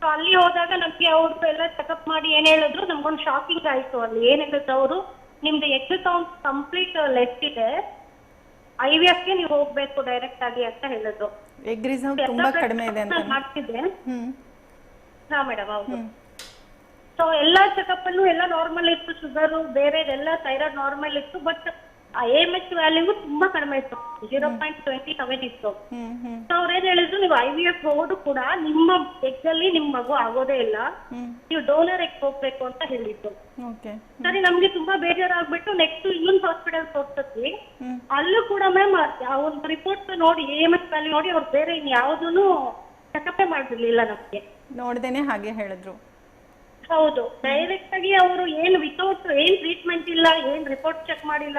ಸೊ ಅಲ್ಲಿ ಹೋದಾಗ ನಮ್ಗೆ ಅವ್ರದ್ದು ಎಲ್ಲ ಚೆಕಪ್ ಮಾಡಿ ಏನ್ ಹೇಳಿದ್ರು ನಮ್ಗೊಂದು ಶಾಕಿಂಗ್ ಆಯ್ತು. ಅಲ್ಲಿ ಏನ್ ಹೇಳಿದ್ರು ಅವರು ನಿಮ್ದು ಎಗ್ ಕೌಂಟ್ ಕಂಪ್ಲೀಟ್ ಲೆಸ್ ಇದೆ. ಐ ಗೆ ನೀವು ಹೋಗ್ಬೇಕು ಡೈರೆಕ್ಟ್ ಆಗಿ ಅಂತ ಹೇಳಿದ್ರು ಎಗ್ ರಿಸರ್ವ್ ತುಂಬಾ ಕಡಿಮೆ ಇದೆ ಅಂತ. ಮಾಡ್ತಿದ್ದೆ. ಹ್ಮ್. ಹಾ ಮೇಡಮ್ ಹೌದು. ಸೊ ಎಲ್ಲಾ ಚೆಕಪ್ ಅಲ್ಲೂ ಎಲ್ಲ ನಾರ್ಮಲ್ ಇತ್ತು ಶುಗರ್ ಬೇರೆ ಎಲ್ಲ ಥೈರಾಯ್ಡ್ ನಾರ್ಮಲ್ ಇತ್ತು ಬಟ್ ಆ ಎಂ ಎಚ್ ವ್ಯಾಲ್ಯೂ ತುಂಬಾ ಕಡಿಮೆ ಇತ್ತು. ಜೀರೋ ಪಾಯಿಂಟ್ ಟ್ವೆಂಟಿ ಸೆವೆನ್ ಇತ್ತು. ಸೊ ಅವ್ರೇನ್ ಹೇಳಿದ್ರು ನೀವು ಐ ವಿ ಎಫ್ ಹೋಗೋದು ಕೂಡ ನಿಮ್ಮ ಎಗ್ ಅಲ್ಲಿ ನಿಮ್ ಮಗು ಆಗೋದೇ ಇಲ್ಲ. ನೀವು ಡೋನರ್ ಎಗ್ ಹೋಗ್ಬೇಕು ಅಂತ ಹೇಳಿದ್ರು ಸರಿ ನಮ್ಗೆ ತುಂಬಾ ಬೇಜಾರಾಗ್ಬಿಟ್ಟು ನೆಕ್ಸ್ಟ್ ಇನ್ನೊಂದು ಹಾಸ್ಪಿಟಲ್ ತೋರ್ಸಿದ್ವಿ. ಅಲ್ಲೂ ಕೂಡ ಮ್ಯಾಮ್ ಒಂದು ರಿಪೋರ್ಟ್ ನೋಡಿ ಎ ಎಂ ಎಸ್ ವ್ಯಾಲ್ಯೂ ನೋಡಿ ಅವ್ರು ಬೇರೆ ಇನ್ಯಾವುದೂ ಚೆಕಪ್ಪೇ ಮಾಡಿರ್ಲಿಲ್ಲ ನಮ್ಗೆ. ನೋಡ್ದೇನೆ ಹಾಗೆ ಹೇಳಿದ್ರು. ಹೌದು. ಡೈರೆಕ್ಟ್ ಆಗಿ ಅವರು ಏನು ವಿತೌಟ್ ಏನ್ ರಿಪೋರ್ಟ್ ಚೆಕ್ ಮಾಡಿಲ್ಲ?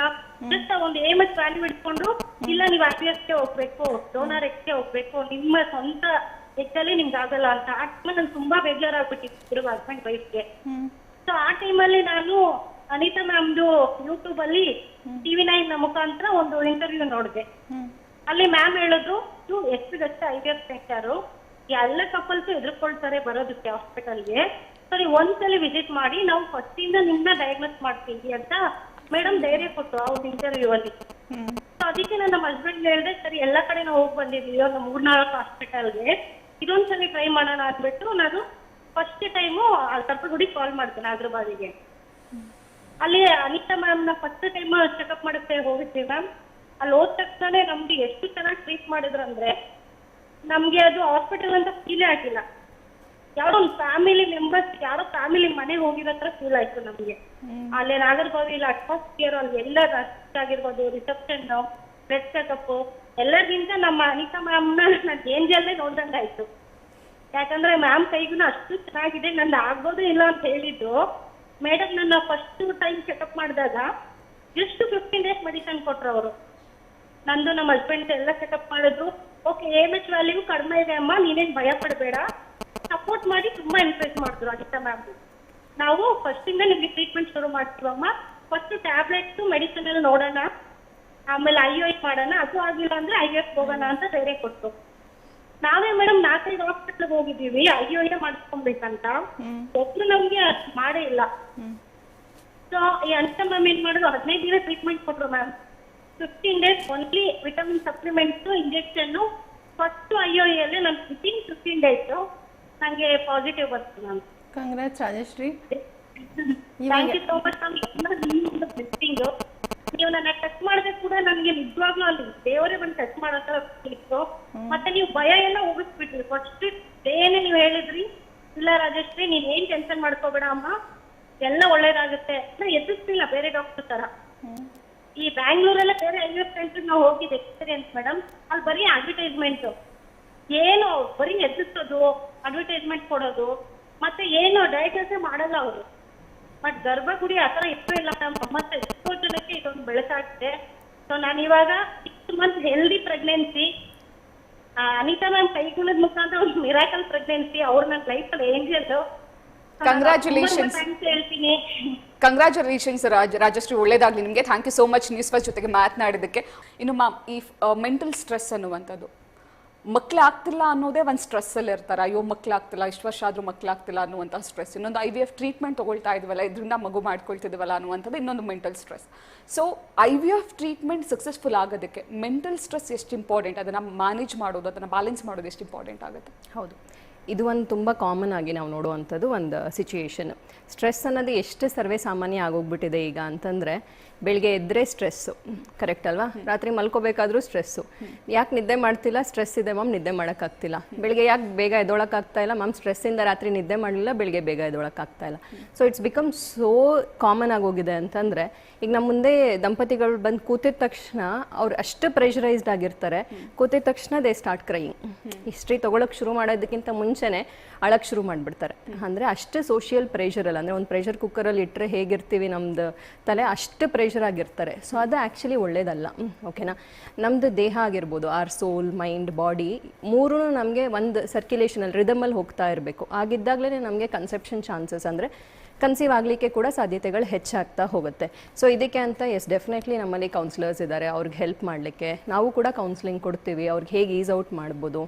ಜಸ್ಟ್ ಒಂದು ಏಮ್ ಎಸ್ ವ್ಯಾಲ್ಯೂ ಇಟ್ಕೊಂಡು ಇಲ್ಲ ನೀವು ಐ ಗೆ ಹೋಗ್ಬೇಕು ಡೋನರ್ ಎಕ್ಸ್ಗೆ ಹೋಗ್ಬೇಕು ನಿಮ್ಮ ಸ್ವಂತ ಎಕ್ಸಲ್ಲಿ ನಿಮ್ಗೆ ಆಗಲ್ಲ ಅಂತ. ಆ ಟೈಮಲ್ಲಿ ನಂಗೆ ತುಂಬಾ ಬೇಜಾರಾಗ್ಬಿಟ್ಟಿತ್ತು ಹಸ್ಬೆಂಡ್ ವೈಫ್ಗೆ ಸೊ ಆ ಟೈಮಲ್ಲಿ ನಾನು ಅನಿತಾ ಮ್ಯಾಮ್ದು ಯೂಟ್ಯೂಬ್ ಅಲ್ಲಿ ಟಿವಿ ನೈನ್ ಮುಖಾಂತರ ಒಂದು ಇಂಟರ್ವ್ಯೂ ನೋಡಿದೆ. ಅಲ್ಲಿ ಮ್ಯಾಮ್ ಹೇಳಿದ್ರು ನೀವು ಎಷ್ಟು ಗಷ್ಟ ಐಡಿಯಾ ವಿ ಎಫ್ ಸೆಂಟರು ಎಲ್ಲ ಕಪಲ್ಸ್ ಎದುರ್ಕೊಳ್ತಾರೆ ಬರೋದಕ್ಕೆ ಹಾಸ್ಪಿಟಲ್ಗೆ ಸರಿ ಒಂದ್ಸಲಿ ವಿಸಿಟ್ ಮಾಡಿ ನಾವು ಫಸ್ಟ್ ಇಂದ ನಿಮ್ನ ಡಯಾಗ್ನೋಸ್ ಮಾಡ್ತೀವಿ ಅಂತ ಮೇಡಮ್ ಧೈರ್ಯ ಕೊಟ್ಟು ಅವ್ರ ಇಂಟರ್ವ್ಯೂ ಅಲ್ಲಿ. ಅದಕ್ಕೆ ನಾನು ನಮ್ಮ ಹಸ್ಬೆಂಡ್ ಹೇಳಿದೆ ಸರಿ ಎಲ್ಲ ಕಡೆ ನಾವು ಹೋಗಿ ಬಂದಿದ್ವಿ ಇವಾಗ ಮೂರ್ನಾಲ್ಕು ಹಾಸ್ಪಿಟಲ್ಗೆ ಇದೊಂದ್ಸಲಿ ಟ್ರೈ ಮಾಡೋಣ ಅಂದ್ಬಿಟ್ಟು ನಾನು ಫಸ್ಟ್ ಟೈಮು ಕರ್ಪಗುಡಿ ಕಾಲ್ ಮಾಡ್ತೀನಿ ಹೈದ್ರಾಬಾದಿಗೆ. ಅಲ್ಲಿ ಅನಿತಾ ಮ್ಯಾಮ್ನ ಫಸ್ಟ್ ಟೈಮ್ ಚೆಕಪ್ ಮಾಡಕ್ಕೆ ಹೋಗಿದ್ವಿ ಮ್ಯಾಮ್ ಅಲ್ಲಿ ಹೋದ ತಕ್ಷಣ ನಮ್ಗೆ ಎಷ್ಟು ಚೆನ್ನಾಗಿ ಟ್ರೀಟ್ ಮಾಡಿದ್ರು ಅಂದ್ರೆ ನಮ್ಗೆ ಅದು ಹಾಸ್ಪಿಟಲ್ ಅಂತ ಫೀಲೇ ಆಗಿಲ್ಲ. ಯಾರೋ ಒಂದು ಫ್ಯಾಮಿಲಿ ಮೆಂಬರ್ಸ್ ಯಾರೋ ಫ್ಯಾಮಿಲಿ ಮನೆಗೆ ಹೋಗಿರೋ ತರ ಫೀಲ್ ಆಯ್ತು ನಮ್ಗೆ. ಅಲ್ಲಿ ಫಸ್ಟ್ ಅಟ್ಮಾಸ್ಫಿಯರ್ ಅಲ್ಲಿ ಎಲ್ಲ ರಶ್ ಆಗಿರ್ಬೋದು ರಿಸೆಪ್ಷನ್ ಬ್ಲಡ್ ಚೆಕಪ್ ಎಲ್ಲರಿಗಿಂತ ನಮ್ಮ ಅನಿತಾ ಮ್ಯಾಮ್ ನಾನು ಡೇಂಜರ್ಲೇ ನೋಡ್ದಂಗೆ ಆಯ್ತು. ಯಾಕಂದ್ರೆ ಮ್ಯಾಮ್ ಕೈಗೂ ಅಷ್ಟು ಚೆನ್ನಾಗಿದೆ ನಂದು ಆಗ್ಬೋದು ಇಲ್ಲ ಅಂತ ಹೇಳಿದ್ದು. ಮೇಡಮ್ ನನ್ನ ಫಸ್ಟ್ ಟೈಮ್ ಚೆಕಪ್ ಮಾಡಿದಾಗ ಜಸ್ಟ್ ಫಿಫ್ಟೀನ್ ಡೇಸ್ ಮೆಡಿಸನ್ ಕೊಟ್ರು ಅವರು. ನಂದು ನಮ್ಮ ಹಸ್ಬೆಂಡ್ ಎಲ್ಲ ಚೆಕಪ್ ಮಾಡಿದ್ರು. ಓಕೆ ಎಂ ಎಚ್ ವ್ಯಾಲ್ಯೂ ಕಡಿಮೆ ಇದೆ ಅಮ್ಮ ನೀನೇನ್ ಭಯ ಪಡಬೇಡ. ಸಪೋರ್ಟ್ ಮಾಡಿ ತುಂಬಾ ಎನ್ಕರೇಜ್ ಮಾಡಿದ್ರು ಅನಿತಾ ಮ್ಯಾಮ್ ನಾವು ಫಸ್ಟ್ ಇಂದ ನಿಮ್ಗೆ ಟ್ರೀಟ್ಮೆಂಟ್ ಶುರು ಮಾಡ್ತೀವಮ್ಮ ಫಸ್ಟ್ ಟ್ಯಾಬ್ಲೆಟ್ಸ್ ಮೆಡಿಸಿನ್ ಅಲ್ಲಿ ನೋಡೋಣ. ಆಮೇಲೆ ಐ ಎಫ್ ಮಾಡೋಣ. ಅದು ಆಗಿಲ್ಲ ಅಂದ್ರೆ ಐ ಎಫ್ ಹೋಗೋಣ ಅಂತ ಧೈರ್ಯ ಕೊಟ್ಟು ನಾವೇ ಮೇಡಮ್ ನಾಲ್ಕೈದು ಹಾಸ್ಪಿಟಲ್ ಹೋಗಿದ್ದೀವಿ. ಐ ಐ ಮಾಡಿಸ್ಕೊಬೇಕಂತ. ಒಬ್ರು ನಮ್ಗೆ ಮಾಡೇ ಇಲ್ಲ. ಸೊ ಈ ಅನಿತಾ ಮ್ಯಾಮ್ ಏನ್ ಮಾಡಿದ್ರು? ಹದಿನೈದು ದಿನ ಟ್ರೀಟ್ಮೆಂಟ್ ಕೊಟ್ರು ma'am fifteen days only vitamin supplements injection first I U ಎಲ್ಲಿ ನಾನು ವಿತಿನ್ ಫಿಫ್ಟೀನ್ ಡೇಸ್ ನಂಗೆ ಪಾಸಿಟಿವ್ ಬರ್ತದೆ ma'am congrats Rajashree. Thank you so much ma'am blessing ನೀವು ನನ್ನ ಟಚ್ ಮಾಡಿದ್ರೆ ಕೂಡ ನನಗೆ ನಿಜವಾಗ್ಲೂ ಅಲ್ಲಿ ದೇವರೇ ಬಂದು ಟಚ್ ಮಾಡೋ ತರ ಇತ್ತು ಮತ್ತೆ ನೀವು ಭಯ ಎಲ್ಲ ಹೋಗಿಸ್ಬಿಟ್ರಿ. ಫಸ್ಟ್ ಡೇನೆ ನೀವು ಹೇಳಿದ್ರಿ ಇಲ್ಲ ರಾಜಶ್ರೀ ನೀನ್ ಏನ್ ಟೆನ್ಷನ್ ಮಾಡ್ಕೋಬೇಡ ಅಮ್ಮ. ಎಲ್ಲ ಒಳ್ಳೇದಾಗುತ್ತೆ. ನಾ ಎದುರಿಸ್ತಿಲ್ಲ ಬೇರೆ ಡಾಕ್ಟರ್ ತರ ಈ ಬ್ಯಾಂಗ್ಳೂರಲ್ಲ ಬೇರೆ ಐವತ್ತು ಎಫ್ ಸೆಂಟರ್ ನಾವು ಹೋಗಿದ್ದು. ಎಕ್ಸ್ಪೀರಿಯನ್ಸ್ ಮೇಡಮ್ ಅಲ್ಲಿ ಬರೀ ಅಡ್ವರ್ಟೈಸ್ಮೆಂಟ್ ಏನು ಬರೀ ಎದುರಿಸೋದು ಅಡ್ವರ್ಟೈಸ್ಮೆಂಟ್ ಕೊಡೋದು ಮತ್ತೆ ಏನು ಡಯಾಗ್ನೋಸೇ ಮಾಡಲ್ಲ ಅವರು. ಬಟ್ ಗರ್ಭಗುಡಿ ಆ ಥರ ಇತ್ತು ಇಲ್ಲ ಮೇಡಮ್ ಮತ್ತೆ ಎಷ್ಟೋ ಜನಕ್ಕೆ ಇದೊಂದು ಬೆಳೆಸಾಗಿದೆ ಸೊ ನಾನು ಇವಾಗ six month healthy pregnancy Anita ma'am ಕೈಗುಣದ ಮುಖಾಂತರ ಒಂದು ಮಿರಾಕಲ್ ಪ್ರೆಗ್ನೆನ್ಸಿ ಅವ್ರು ನನ್ನ ಲೈಫಲ್ಲಿ ಏಂಜಲ್ Congratulations. ಹೇಳ್ತೀನಿ. ಕಂಗ್ರ್ಯಾಚುಲೇಷನ್ಸ್ ರಾಜ ರಾಜಶ್ರೀ ಒಳ್ಳೇದಾಗ್ಲಿ ನಿಮಗೆ. Thank you so much news first ಜೊತೆಗೆ ಮಾತನಾಡಿದ್ದಕ್ಕೆ. ಇನ್ನು ಮ್ಯಾಮ್ ಈ ಮೆಂಟಲ್ ಸ್ಟ್ರೆಸ್ ಅನ್ನುವಂಥದ್ದು. ಮಕ್ಳು ಆಗ್ತಿಲ್ಲ ಅನ್ನೋದೇ ಒಂದು ಸ್ಟ್ರೆಸ್ಸಲ್ಲಿ ಇರ್ತಾರೆ. ಅಯ್ಯೋ ಮಕ್ಕಳಾಗ್ತಿಲ್ಲ ಇಷ್ಟು ವರ್ಷ ಆದರೂ ಮಕ್ಕಳಾಗ್ತಿಲ್ಲ ಅನ್ನುವಂಥ ಸ್ಟ್ರೆಸ್ ಇನ್ನೊಂದು ಐ ವಿ ಎಫ್ ಟ್ರೀಟ್ಮೆಂಟ್ ತೊಗೊಳ್ತಾ ಇದ್ವಲ್ಲ, ಇದರಿಂದ ಮಗು ಮಾಡ್ಕೊಳ್ತಿದ್ವಲ್ಲ ಅನ್ನುವಂಥದ್ದು ಇನ್ನೊಂದು mental stress so I V F treatment successful ಆಗೋದಕ್ಕೆ ಮೆಂಟಲ್ ಸ್ಟ್ರೆಸ್ ಎಷ್ಟು ಇಂಪಾರ್ಟೆಂಟ್ ಅದನ್ನು ಮ್ಯಾನೇಜ್ ಮಾಡೋದು, ಅದನ್ನು ಬ್ಯಾಲೆನ್ಸ್ ಮಾಡೋದು ಎಷ್ಟು ಇಂಪಾರ್ಟೆಂಟ್ ಆಗುತ್ತೆ? ಹೌದು. ಇದು ಒಂದು ತುಂಬ ಕಾಮನ್ ಆಗಿ ನಾವು ನೋಡುವಂಥದ್ದು ಒಂದು ಸಿಚುಯೇಷನ್ ಸ್ಟ್ರೆಸ್ ಅನ್ನೋದು ಎಷ್ಟು ಸರ್ವೇ ಸಾಮಾನ್ಯ ಆಗೋಗ್ಬಿಟ್ಟಿದೆ ಈಗ ಅಂತಂದರೆ ಬೆಳಿಗ್ಗೆ ಎದ್ದರೆ ಸ್ಟ್ರೆಸ್ಸು. ಕರೆಕ್ಟ್ ಅಲ್ವಾ? ರಾತ್ರಿ ಮಲ್ಕೋಬೇಕಾದ್ರೂ ಸ್ಟ್ರೆಸ್ಸು. ಯಾಕೆ ನಿದ್ದೆ ಮಾಡ್ತಿಲ್ಲ? ಸ್ಟ್ರೆಸ್ ಇದೆ ಮ್ಯಾಮ್ ನಿದ್ದೆ ಮಾಡೋಕ್ಕಾಗ್ತಿಲ್ಲ. ಬೆಳಿಗ್ಗೆ ಯಾಕೆ ಬೇಗ ಎದ್ದೊಳಕ್ಕಾಗ್ತಾ ಇಲ್ಲ? ಮ್ಯಾಮ್ ಸ್ಟ್ರೆಸ್ಸಿಂದ ರಾತ್ರಿ ನಿದ್ದೆ ಮಾಡಲಿಲ್ಲ ಬೆಳಿಗ್ಗೆ ಬೇಗ ಎದ್ದೊಳಕ್ಕಾಗ್ತಾ ಇಲ್ಲ. So it's become so common ಆಗೋಗಿದೆ ಅಂತಂದರೆ ಈಗ ನಮ್ಮ ಮುಂದೆ ದಂಪತಿಗಳು ಬಂದು ಕೂತಿದ ತಕ್ಷಣ ಅವ್ರು ಅಷ್ಟು ಪ್ರೆಷರೈಸ್ಡ್ ಆಗಿರ್ತಾರೆ. ಕೂತಿದ ತಕ್ಷಣ ದೇ ಸ್ಟಾರ್ಟ್ ಕ್ರೈಯಿಂಗ್ ಹಿಸ್ಟ್ರಿ ತೊಗೊಳಕ್ಕೆ ಶುರು ಮಾಡೋದಕ್ಕಿಂತ ಮುಂಚೆನೆ ಅಳಕ್ಕೆ ಶುರು ಮಾಡಿಬಿಡ್ತಾರೆ. ಅಂದರೆ ಅಷ್ಟು ಸೋಷಿಯಲ್ ಪ್ರೆಷರಲ್ಲಿ ಅಂದರೆ ಒಂದು ಪ್ರೆಷರ್ ಕುಕ್ಕರಲ್ಲಿ ಇಟ್ಟರೆ ಹೇಗಿರ್ತೀವಿ ನಮ್ಮದು ತಲೆ? ಅಷ್ಟು ಪ್ರೆಷರ್ ಆಗಿರ್ತಾರೆ. ಸೊ ಅದು ಆ್ಯಕ್ಚುಲಿ ಒಳ್ಳೇದಲ್ಲ. ಓಕೆನಾ ನಮ್ದು ದೇಹ ಆಗಿರ್ಬೋದು ಆರ್ ಸೋಲ್ ಮೈಂಡ್ ಬಾಡಿ ಮೂರೂ ನಮಗೆ ಒಂದು ಸರ್ಕ್ಯುಲೇಷನಲ್ಲಿ ರಿದಮಲ್ಲಿ ಹೋಗ್ತಾ ಇರಬೇಕು. ಆಗಿದ್ದಾಗಲೇ ನಮಗೆ ಕನ್ಸೆಪ್ಷನ್ ಚಾನ್ಸಸ್ ಅಂದರೆ ಕನ್ಸೀವ್ ಆಗಲಿಕ್ಕೆ ಕೂಡ ಸಾಧ್ಯತೆಗಳು ಹೆಚ್ಚಾಗ್ತಾ ಹೋಗುತ್ತೆ. ಸೊ ಇದಕ್ಕೆ ಅಂತ ಎಸ್ ಡೆಫಿನೆಟ್ಲಿ ನಮ್ಮಲ್ಲಿ ಕೌನ್ಸಿಲರ್ಸ್ ಇದ್ದಾರೆ ಅವ್ರಿಗೆ ಹೆಲ್ಪ್ ಮಾಡಲಿಕ್ಕೆ. ನಾವು ಕೂಡ ಕೌನ್ಸಿಲಿಂಗ್ ಕೊಡ್ತೀವಿ, ಅವ್ರಿಗೆ ಹೇಗೆ ಈಸ್ ಔಟ್ ಮಾಡ್ಬೋದು.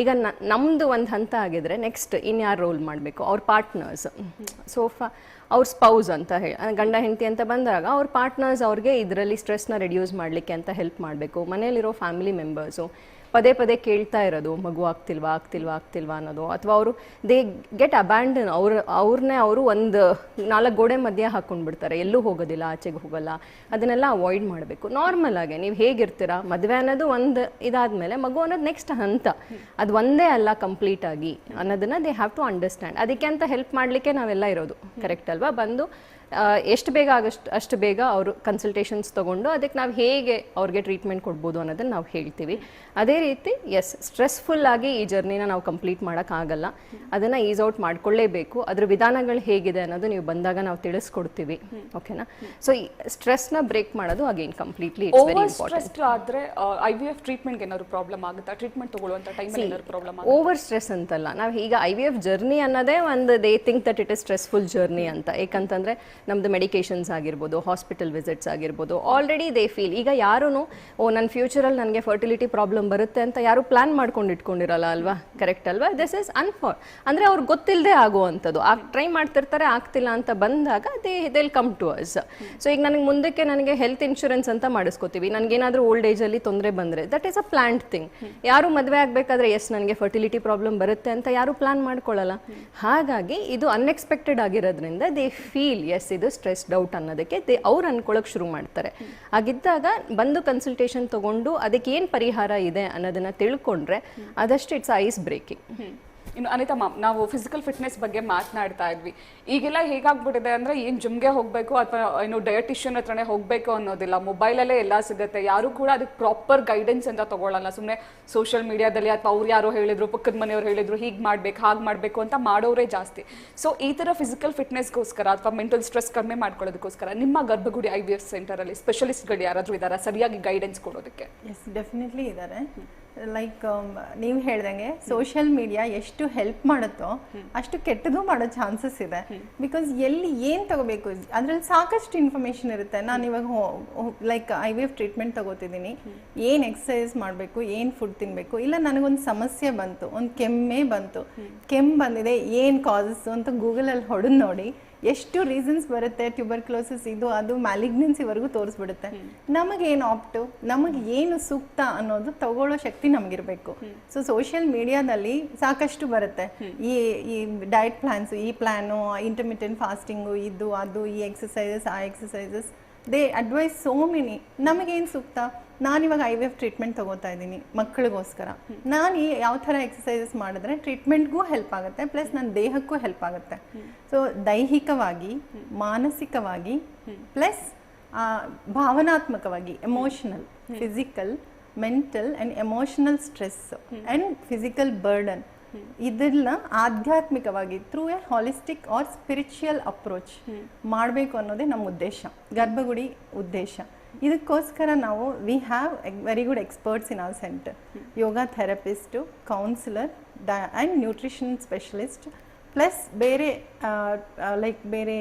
ಈಗ ನ ನಮ್ಮದು ಒಂದು ಹಂತ ಆಗಿದ್ರೆ ನೆಕ್ಸ್ಟ್ ಇನ್ಯಾರು ರೋಲ್ ಮಾಡಬೇಕು? ಅವ್ರ ಪಾರ್ಟ್ನರ್ಸ್ ಸೋಫಾ ಅವ್ರ ಸ್ಪೌಸ್ ಅಂತ ಹೇಳಿ ಗಂಡ ಹೆಂಡತಿ ಅಂತ ಬಂದಾಗ ಅವ್ರ ಪಾರ್ಟ್ನರ್ಸ್ ಅವ್ರಿಗೆ ಇದರಲ್ಲಿ ಸ್ಟ್ರೆಸ್ನ ರೆಡ್ಯೂಸ್ ಮಾಡಲಿಕ್ಕೆ ಅಂತ ಹೆಲ್ಪ್ ಮಾಡಬೇಕು. ಮನೆಯಲ್ಲಿರೋ ಫ್ಯಾಮಿಲಿ ಮೆಂಬರ್ಸು ಪದೇ ಪದೇ ಕೇಳ್ತಾ ಇರೋದು, ಮಗು ಆಗ್ತಿಲ್ವಾ ಆಗ್ತಿಲ್ವಾ ಆಗ್ತಿಲ್ವಾ ಅನ್ನೋದು. ಅಥವಾ ಅವರು ದೇ ಗೆಟ್ ಅಬ್ಯಾಂಡನ್ ಅವ್ರ ಅವ್ರನ್ನೇ ಅವರು ಒಂದು ನಾಲ್ಕು ಗೋಡೆ ಮಧ್ಯೆ ಹಾಕೊಂಡು ಬಿಡ್ತಾರೆ ಎಲ್ಲೂ ಹೋಗೋದಿಲ್ಲ, ಆಚೆಗೆ ಹೋಗಲ್ಲ. ಅದನ್ನೆಲ್ಲ ಅವಾಯ್ಡ್ ಮಾಡಬೇಕು. ನಾರ್ಮಲ್ ಆಗಿ ನೀವು ಹೇಗಿರ್ತೀರಾ? ಮದುವೆ ಅನ್ನೋದು ಒಂದು ಇದಾದಮೇಲೆ ಮಗು ಅನ್ನೋದು ನೆಕ್ಸ್ಟ್ ಹಂತ. ಅದು ಒಂದೇ ಅಲ್ಲ ಕಂಪ್ಲೀಟ್ ಆಗಿ ಅನ್ನೋದನ್ನ ದೇ ಹ್ಯಾವ್ ಟು ಅಂಡರ್ಸ್ಟ್ಯಾಂಡ್ ಅದಕ್ಕೆ ಅಂತ ಹೆಲ್ಪ್ ಮಾಡಲಿಕ್ಕೆ ನಾವೆಲ್ಲ ಇರೋದು. ಕರೆಕ್ಟ್ ಅಲ್ವಾ? ಬಂದು ಎಷ್ಟು ಬೇಗ ಆಗಷ್ಟು ಅಷ್ಟು ಬೇಗ ಅವರು ಕನ್ಸಲ್ಟೇಷನ್ಸ್ ತೊಗೊಂಡು ಅದಕ್ಕೆ ನಾವು ಹೇಗೆ ಅವ್ರಿಗೆ ಟ್ರೀಟ್ಮೆಂಟ್ ಕೊಡ್ಬೋದು ಅನ್ನೋದನ್ನು ನಾವು ಹೇಳ್ತೀವಿ. ಅದೇ ರೀತಿ ಎಸ್ ಸ್ಟ್ರೆಸ್ಫುಲ್ ಆಗಿ ಈ ಜರ್ನಿನ ನಾವು ಕಂಪ್ಲೀಟ್ ಮಾಡೋಕ್ಕಾಗಲ್ಲ ಅದನ್ನು ಈಸ್ ಔಟ್ ಮಾಡ್ಕೊಳ್ಳೇಬೇಕು. ಅದ್ರ ವಿಧಾನಗಳು ಹೇಗಿದೆ ಅನ್ನೋದು ನೀವು ಬಂದಾಗ ನಾವು ತಿಳಿಸ್ಕೊಡ್ತೀವಿ. ಓಕೆನಾ ಸೊ ಈ ಸ್ಟ್ರೆಸ್ನ ಬ್ರೇಕ್ ಮಾಡೋದು again completely it's very important ಆದರೆ ಐ ವಿ ಎಫ್ ಟ್ರೀಟ್ಮೆಂಟ್ಗೆ ಏನಾದ್ರು ಪ್ರಾಬ್ಲಮ್ ಆಗುತ್ತಾ? ಟ್ರೀಟ್ಮೆಂಟ್ ತಗೊಳ್ಳುವಂತ ಟೈಮಲ್ಲಿ ಏನಾದ್ರು ಪ್ರಾಬ್ಲಮ್ ಓವರ್ ಸ್ಟ್ರೆಸ್ ಅಂತಲ್ಲ. ನಾವು ಈಗ ಐ ವಿ ಎಫ್ ಜರ್ನಿ ಅನ್ನೋದೇ ಒಂದು they think that it is stressful journey ಅಂತ. ಏಕಂತಂದ್ರೆ ನಮ್ದು ಮೆಡಿಕೇಷನ್ಸ್ ಆಗಿರ್ಬೋದು ಹಾಸ್ಪಿಟಲ್ ವಿಸಿಟ್ಸ್ ಆಗಿರ್ಬೋದು ಆಲ್ರೆಡಿ ದೇ ಫೀಲ್ ಈಗ ಯಾರೂ ಓ ನನ್ನ ಫ್ಯೂಚರಲ್ಲಿ ನನಗೆ ಫರ್ಟಿಲಿಟಿ ಪ್ರಾಬ್ಲಮ್ ಬರುತ್ತೆ ಅಂತ ಯಾರು ಪ್ಲಾನ್ ಮಾಡ್ಕೊಂಡು ಇಟ್ಕೊಂಡಿರಲ್ಲ ಅಲ್ವಾ? ಕರೆಕ್ಟ್ ಅಲ್ವಾ? ದಿಸ್ ಇಸ್ ಅನ್ಫಾರ್ ಅಂದರೆ ಅವ್ರಿಗೆ ಗೊತ್ತಿಲ್ಲದೆ ಆಗುವಂಥದ್ದು. ಆಗ ಟ್ರೈ ಮಾಡ್ತಿರ್ತಾರೆ, ಆಗ್ತಿಲ್ಲ ಅಂತ ಬಂದಾಗ they they'll come to us so ಈಗ ನನಗೆ ಮುಂದಕ್ಕೆ ನನಗೆ ಹೆಲ್ತ್ ಇನ್ಶೂರೆನ್ಸ್ ಅಂತ ಮಾಡಿಸ್ಕೋತೀವಿ. ನನಗೇನಾದರೂ ಓಲ್ಡ್ ಏಜಲ್ಲಿ ತೊಂದರೆ ಬಂದರೆ that is a planned thing ಯಾರು ಮದುವೆ ಆಗಬೇಕಾದ್ರೆ ಎಸ್ ನನಗೆ ಫರ್ಟಿಲಿಟಿ ಪ್ರಾಬ್ಲಮ್ ಬರುತ್ತೆ ಅಂತ ಯಾರು ಪ್ಲಾನ್ ಮಾಡ್ಕೊಳ್ಳಲ್ಲ ಹಾಗಾಗಿ ಇದು ಅನ್ಎಕ್ಸ್ಪೆಕ್ಟೆಡ್ ಆಗಿರೋದ್ರಿಂದ ದೇ ಫೀಲ್ ಎಸ್ ಇದು ಸ್ಟ್ರೆಸ್ ಡೌಟ್ ಅನ್ನೋದಕ್ಕೆ ದೇ ಅವ್ರು ಅನ್ಕೊಳ್ಳೋಕೆ ಶುರು ಮಾಡ್ತಾರೆ. ಹಾಗಿದ್ದಾಗ ಬಂದು ಕನ್ಸಲ್ಟೇಷನ್ ತಗೊಂಡು ಅದಕ್ಕೆ ಏನು ಪರಿಹಾರ ಇದೆ ಅನ್ನೋದನ್ನ ತಿಳ್ಕೊಂಡ್ರೆ ಅದಷ್ಟು ಇಟ್ಸ್ ಐಸ್ ಬ್ರೇಕಿಂಗ್ ಇನ್ನು ಅನಿತಾ ಮ್ಯಾಮ್, ನಾವು ಫಿಸಿಕಲ್ ಫಿಟ್ನೆಸ್ ಬಗ್ಗೆ ಮಾತನಾಡ್ತಾ ಇದ್ವಿ. ಈಗೆಲ್ಲ ಹೇಗಾಗ್ಬಿಟ್ಟಿದೆ ಅಂದ್ರೆ ಏನು ಜಿಮ್ಗೆ ಹೋಗಬೇಕು ಅಥವಾ ಏನು ಡಯಟಿಷಿಯನ್ ಹತ್ರನೇ ಹೋಗಬೇಕು ಅನ್ನೋದಿಲ್ಲ. ಮೊಬೈಲಲ್ಲೇ ಎಲ್ಲ ಸಿಗುತ್ತೆ. ಯಾರು ಕೂಡ ಅದಕ್ಕೆ ಪ್ರಾಪರ್ ಗೈಡೆನ್ಸ್ ಅಂತ ತಗೊಳ್ಳಲ್ಲ ಸುಮ್ಮನೆ ಸೋಷಿಯಲ್ ಮೀಡಿಯಾದಲ್ಲಿ ಅಥವಾ ಅವ್ರು ಯಾರೋ ಹೇಳಿದ್ರು, ಪಕ್ಕದ ಮನೆಯವ್ರು ಹೇಳಿದ್ರು, ಹೀಗೆ ಮಾಡ್ಬೇಕು, ಹಾಗೆ ಮಾಡಬೇಕು ಅಂತ ಮಾಡೋರೇ ಜಾಸ್ತಿ. ಸೊ ಈ ಥರ ಫಿಸಿಕಲ್ ಫಿಟ್ನೆಸ್ಗೋಸ್ಕರ ಅಥವಾ ಮೆಂಟಲ್ ಸ್ಟ್ರೆಸ್ ಕಡಿಮೆ ಮಾಡ್ಕೊಳ್ಳೋದಕ್ಕೋಸ್ಕರ ನಿಮ್ಮ ಗರ್ಭಗುಡಿ ಐ ವಿ ಎಫ್ ಸೆಂಟರಲ್ಲಿ ಸ್ಪೆಷಲಿಸ್ಟ್ಗಳು ಯಾರಾದರೂ ಇದ್ದಾರಾ? ಸರಿಯಾಗಿ ಗೈಡೆನ್ಸ್ ಕೊಡೋದಕ್ಕೆ? ಎಸ್ ಡೆಫಿನೆಟ್ಲಿ ಇದ್ದಾರೆ. ಲೈಕ್ ನೀವು ಹೇಳ್ದಂಗೆ ಸೋಷಿಯಲ್ ಮೀಡಿಯಾ ಎಷ್ಟು ಹೆಲ್ಪ್ ಮಾಡುತ್ತೋ ಅಷ್ಟು ಕೆಟ್ಟದು ಮಾಡೋ ಚಾನ್ಸಸ್ ಇದೆ. ಬಿಕಾಸ್ ಎಲ್ಲಿ ಏನು ತಗೋಬೇಕು? ಅದ್ರಲ್ಲಿ ಸಾಕಷ್ಟು ಇನ್ಫಾರ್ಮೇಶನ್ ಇರುತ್ತೆ. ನಾನು ಇವಾಗ like I V F treatment ತಗೋತಿದ್ದೀನಿ. ಏನು ಎಕ್ಸಸೈಸ್ ಮಾಡಬೇಕು? ಏನು ಫುಡ್ ತಿನ್ನಬೇಕು ಇಲ್ಲ ನನಗೊಂದು ಸಮಸ್ಯೆ ಬಂತು, ಒಂದು ಕೆಮ್ಮೆ ಬಂತು. ಕೆಮ್ಮು ಬಂದಿದೆ, ಏನು ಕಾಸಸ್ ಅಂತ ಗೂಗಲಲ್ಲಿ ಹೊಡೆದು ನೋಡಿ. ಎಷ್ಟು ರೀಸನ್ಸ್ ಬರುತ್ತೆ ಟ್ಯೂಬರ್ಕ್ಲೋಸಿಸ್ ಇದು ಅದು ಮ್ಯಾಲಿಗ್ನೆನ್ಸಿವರೆಗೂ ತೋರಿಸ್ಬಿಡುತ್ತೆ. ನಮಗೇನು ಆಪ್ಟು ನಮಗೆ ಏನು ಸೂಕ್ತ ಅನ್ನೋದು ತಗೊಳ್ಳೋ ಶಕ್ತಿ ನಮಗಿರಬೇಕು. ಸೊ ಸೋಷಿಯಲ್ ಮೀಡಿಯಾದಲ್ಲಿ ಸಾಕಷ್ಟು ಬರುತ್ತೆ. ಈ ಈ ಡಯಟ್ ಪ್ಲಾನ್ಸ್ ಈ ಪ್ಲ್ಯಾನು ಇಂಟರ್ಮಿಟೆಂಟ್ ಫಾಸ್ಟಿಂಗು ಇದು ಅದು ಈ ಎಕ್ಸಸೈಸಸ್ ಆ exercises they advise so many ನಮಗೇನು ಸೂಕ್ತ? ನಾನಿವಾಗ ಐ ವಿ ಎಫ್ ಟ್ರೀಟ್ಮೆಂಟ್ ತಗೋತಾ ಇದ್ದೀನಿ ಮಕ್ಕಳಿಗೋಸ್ಕರ. ನಾನು ಈ ಯಾವ ಥರ ಎಕ್ಸಸೈಸಸ್ ಮಾಡಿದ್ರೆ ಟ್ರೀಟ್ಮೆಂಟ್ಗೂ ಹೆಲ್ಪ್ ಆಗುತ್ತೆ ಪ್ಲಸ್ ನನ್ನ ದೇಹಕ್ಕೂ ಹೆಲ್ಪ್ ಆಗುತ್ತೆ. ಸೊ ದೈಹಿಕವಾಗಿ, ಮಾನಸಿಕವಾಗಿ ಪ್ಲಸ್ ಭಾವನಾತ್ಮಕವಾಗಿ emotional physical mental and emotional stress and physical burden ಇದನ್ನ ಆಧ್ಯಾತ್ಮಿಕವಾಗಿ through a holistic or spiritual approach ಮಾಡಬೇಕು ಅನ್ನೋದೇ ನಮ್ಮ ಉದ್ದೇಶ ಗರ್ಭಗುಡಿ ಉದ್ದೇಶ. ಇದಕ್ಕೋಸ್ಕರ ನಾವು we have very good experts in our centre yoga therapist counsellor ಡಾ ಆ್ಯಂಡ್ ನ್ಯೂಟ್ರಿಷನ್ ಸ್ಪೆಷಲಿಸ್ಟ್ ಪ್ಲಸ್ ಬೇರೆ ಲೈಕ್ ಬೇರೆ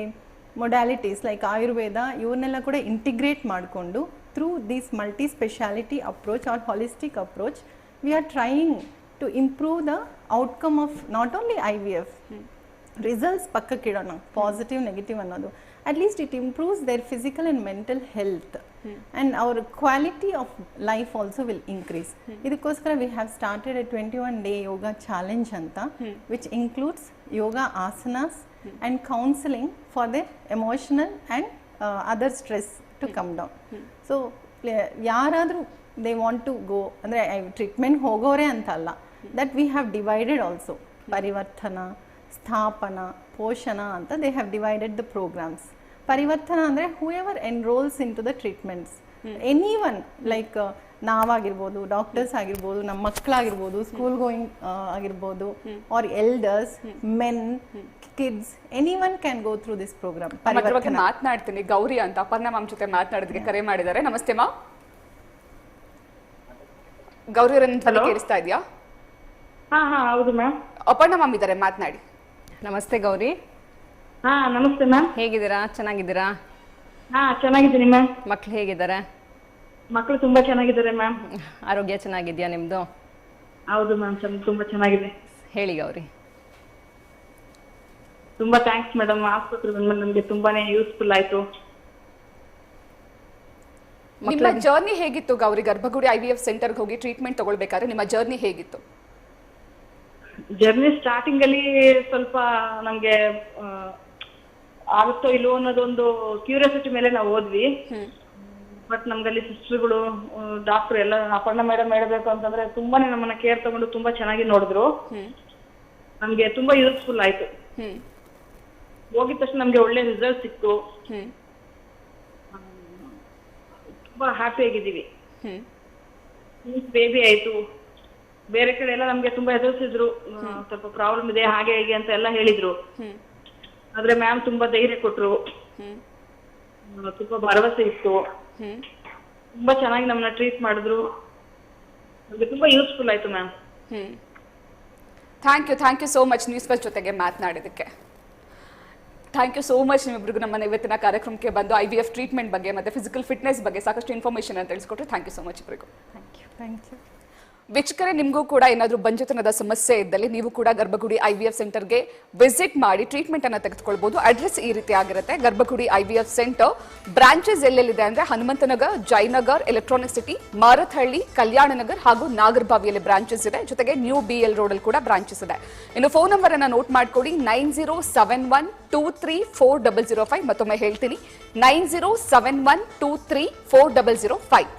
ಮೊಡ್ಯಾಲಿಟೀಸ್ ಲೈಕ್ ಆಯುರ್ವೇದ ಇವನ್ನೆಲ್ಲ ಕೂಡ ಇಂಟಿಗ್ರೇಟ್ ಮಾಡಿಕೊಂಡು through this multi speciality approach or holistic approach we are trying to improve the outcome of not only I V F results ಪಕ್ಕಕ್ಕಿಡೋಣ positive negative ಅನ್ನೋದು at least it improves their physical and mental health and our quality of life also will increase ಇದಕ್ಕೋಸ್ಕರ we have started a twenty one day yoga challenge ಅಂತ which includes yoga asanas and counselling for their emotional and other stress to come down so ಯಾರಾದರೂ they want to go ಅಂದರೆ treatment ಹೋಗೋರೆ ಅಂತ that we have divided also Parivartana Sthapana Poshana ಅಂತ they have divided the programmes Parivartana ಅಂದರೆ whoever enrols into the treatments anyone like ನಾವಾಗಿರ್ಬೋದು doctors ಆಗಿರ್ಬೋದು ನಮ್ಮ ಮಕ್ಕಳಾಗಿರ್ಬೋದು school going ಆಗಿರ್ಬೋದು or elders men kids anyone can go through this programme ಬಗ್ಗೆ ಮಾತನಾಡ್ತೀನಿ. ಗೌರಿ ಅಂತ Aparna ma'am ಜೊತೆ ಮಾತನಾಡೋದಕ್ಕೆ ಕರೆ ಮಾಡಿದ್ದಾರೆ. ನಮಸ್ತೆ ಮಾ. ಗೌರಿ ಅವರನ್ನು ಕೇಳಿಸ್ತಾ ಇದೆಯಾ? ಹಾ ಹಾ ಹೌದು ಮ್ಯಾಮ್ ಅಪರ್ಣ ಮ್ಯಾಮ್ ಇದ್ದಾರೆ ಮಾತನಾಡಿ. ನಮಸ್ತೆ ಗೌರಿ. ಹಾ ನಮಸ್ತೆ ಮ್ಯಾಮ್ ಹೇಗಿದ್ದೀರಾ? ಚೆನ್ನಾಗಿದ್ದೀರಾ? ಹಾ ಚೆನ್ನಾಗಿದ್ದೀನಿ ಮ್ಯಾಮ್ ಮಕ್ಳು ಹೇಗಿದ್ದಾರೆ? ಮಕ್ಕಳು ತುಂಬಾ ಚೆನ್ನಾಗಿದ್ದಾರೆ ಮ್ಯಾಮ್ ಆರೋಗ್ಯ ಚೆನ್ನಾಗಿದ್ಯಾ ನಿಮ್ಮದು ಹೌದು ಮ್ಯಾಮ್ ತುಂಬಾ ಚೆನ್ನಾಗಿದೆ. ಹೇಳಿ ಗೌರಿ. ತುಂಬಾ ಥ್ಯಾಂಕ್ಸ್ ಮೇಡಮ್ ಆಸ್ಪತ್ರೆ ಬಂದ್ಮೇಲೆ ನಮ್ಗೆ ತುಂಬಾನೇ ಯೂಸ್ಫುಲ್ ಆಯ್ತು. ನಿಮ್ಮ ಜರ್ನಿ ಹೇಗಿತ್ತು Gauri? Garbhagudi I V F ಸೆಂಟರ್ಗೆ ಹೋಗಿ ಟ್ರೀಟ್ಮೆಂಟ್ ತಗೊಳ್ಬೇಕಾದ್ರೆ ನಿಮ್ಮ ಜರ್ನಿ ಹೇಗಿತ್ತು? ಜರ್ನಿ ಸ್ಟಾರ್ಟಿಂಗ್ ಅಲ್ಲಿ ಸ್ವಲ್ಪ ನಮ್ಗೆ ಆಗುತ್ತೋ ಇಲ್ವೋ ಅನ್ನೋದೊಂದು ಕ್ಯೂರಿಯಾಸಿಟಿ ಮೇಲೆ ನಾವು ಹೋದ್ವಿ. ಬಟ್ ನಮ್ಗಲ್ಲಿ ಸಿಸ್ಟರ್ಗಳು ಡಾಕ್ಟರ್ ಎಲ್ಲ ಅಪರ್ಣ ಮೇಡಮ್ ಹೇಳಬೇಕು ಅಂತಂದ್ರೆ ತುಂಬಾನೇ ನಮ್ಮನ್ನ ಕೇರ್ ತಗೊಂಡು ತುಂಬಾ ಚೆನ್ನಾಗಿ ನೋಡಿದ್ರು. ನಮ್ಗೆ ತುಂಬಾ ಯೂಸ್ಫುಲ್ ಆಯ್ತು. ಹೋಗಿದ ತಕ್ಷಣ ನಮ್ಗೆ ಒಳ್ಳೆ ರಿಸಲ್ಟ್ ಸಿಕ್ತು. ತುಂಬಾ ಹ್ಯಾಪಿ ಆಗಿದ್ದೀವಿ. ಬೇಬಿ ಆಯ್ತು. ಬೇರೆ ಕಡೆ ಎಲ್ಲ ನಮ್ಗೆ ತುಂಬಾ ಎದುರಿಸಿದ್ರು ಸ್ವಲ್ಪ ಪ್ರಾಬ್ಲಮ್ ಇದೆ ಹಾಗೆ ಹೀಗೆ ಅಂತ ಎಲ್ಲ ಹೇಳಿದ್ರು. ಆದ್ರೆ ಮ್ಯಾಮ್ ತುಂಬಾ ಧೈರ್ಯ ಕೊಟ್ರು. ತುಂಬಾ ಭರವಸೆ ಇತ್ತು. ತುಂಬಾ ಚೆನ್ನಾಗಿ ನಮ್ಮನ್ನ ಟ್ರೀಟ್ ಮಾಡಿದ್ರು. ನಮ್ಗೆ ತುಂಬಾ ಯೂಸ್ಫುಲ್ ಆಯ್ತು ma'am hmm. Thank you thank you so much news first ಜೊತೆಗೆ ಮಾತನಾಡಿದಕ್ಕೆ ಥ್ಯಾಂಕ್ ಯು ಸೋ ಮಚ್ ನಿಮ್ಮಿಬ್ಬರಿಗೂ ನಮ್ಮ ಇವತ್ತಿನ ಕಾರ್ಯಕ್ರಮಕ್ಕೆ ಬಂದು ಐ ವಿ ಎಫ್ ಟ್ರೀಟ್ಮೆಂಟ್ ಬಗ್ಗೆ ಮತ್ತೆ ಫಿಸಿಕಲ್ ಫಿಟ್ನೆಸ್ ಬಗ್ಗೆ ಸಾಕಷ್ಟು ಇನ್ಫಾರ್ಮೇಷನ್ ಅಂತ ತಿಳಿಸ್ಕೊಟ್ರು. ಥ್ಯಾಂಕ್ ಯು ಸೋ ಮಚ್ ಇಬ್ಬರಿಗೂ ಥ್ಯಾಂಕ್ ಯು ವೀಕ್ಷಕರೇ, ನಿಮಗೂ ಕೂಡ ಏನಾದರೂ ಬಂಜತನದ ಸಮಸ್ಯೆ ಇದ್ದಲ್ಲಿ ನೀವು ಕೂಡ ಗರ್ಭಗುಡಿ ಐ ವಿ ಎಫ್ ಸೆಂಟರ್ಗೆ ವಿಸಿಟ್ ಮಾಡಿ ಟ್ರೀಟ್ಮೆಂಟ್ ಅನ್ನು ತೆಗೆದುಕೊಳ್ಬಹುದು ಅಡ್ರೆಸ್ ಈ ರೀತಿ ಆಗಿರುತ್ತೆ. Garbhagudi I V F centre branches ಎಲ್ಲೆಲ್ಲಿದೆ ಅಂದ್ರೆ ಹನುಮಂತನಗರ್, ಜಯನಗರ್ ಎಲೆಕ್ಟ್ರಾನಿಕ್ ಸಿಟಿ ಮಾರತ್ಹಳ್ಳಿ ಕಲ್ಯಾಣ ನಗರ್ ಹಾಗೂ ನಾಗರಬಾವಿಯಲ್ಲಿ ಬ್ರಾಂಚಸ್ ಇದೆ. ಜೊತೆಗೆ ನ್ಯೂ ಬಿ ಎಲ್ ರೋಡ್ ಅಲ್ಲಿ ಕೂಡ ಬ್ರಾಂಚಸ್ ಇದೆ. ಇನ್ನು ಫೋನ್ ನಂಬರ್ ಅನ್ನು ನೋಟ್ ಮಾಡ್ಕೊಳ್ಳಿ nine zero seven one two three four double zero five ಮತ್ತೊಮ್ಮೆ ಹೇಳ್ತೀನಿ. Nine zero seven one two three four double zero five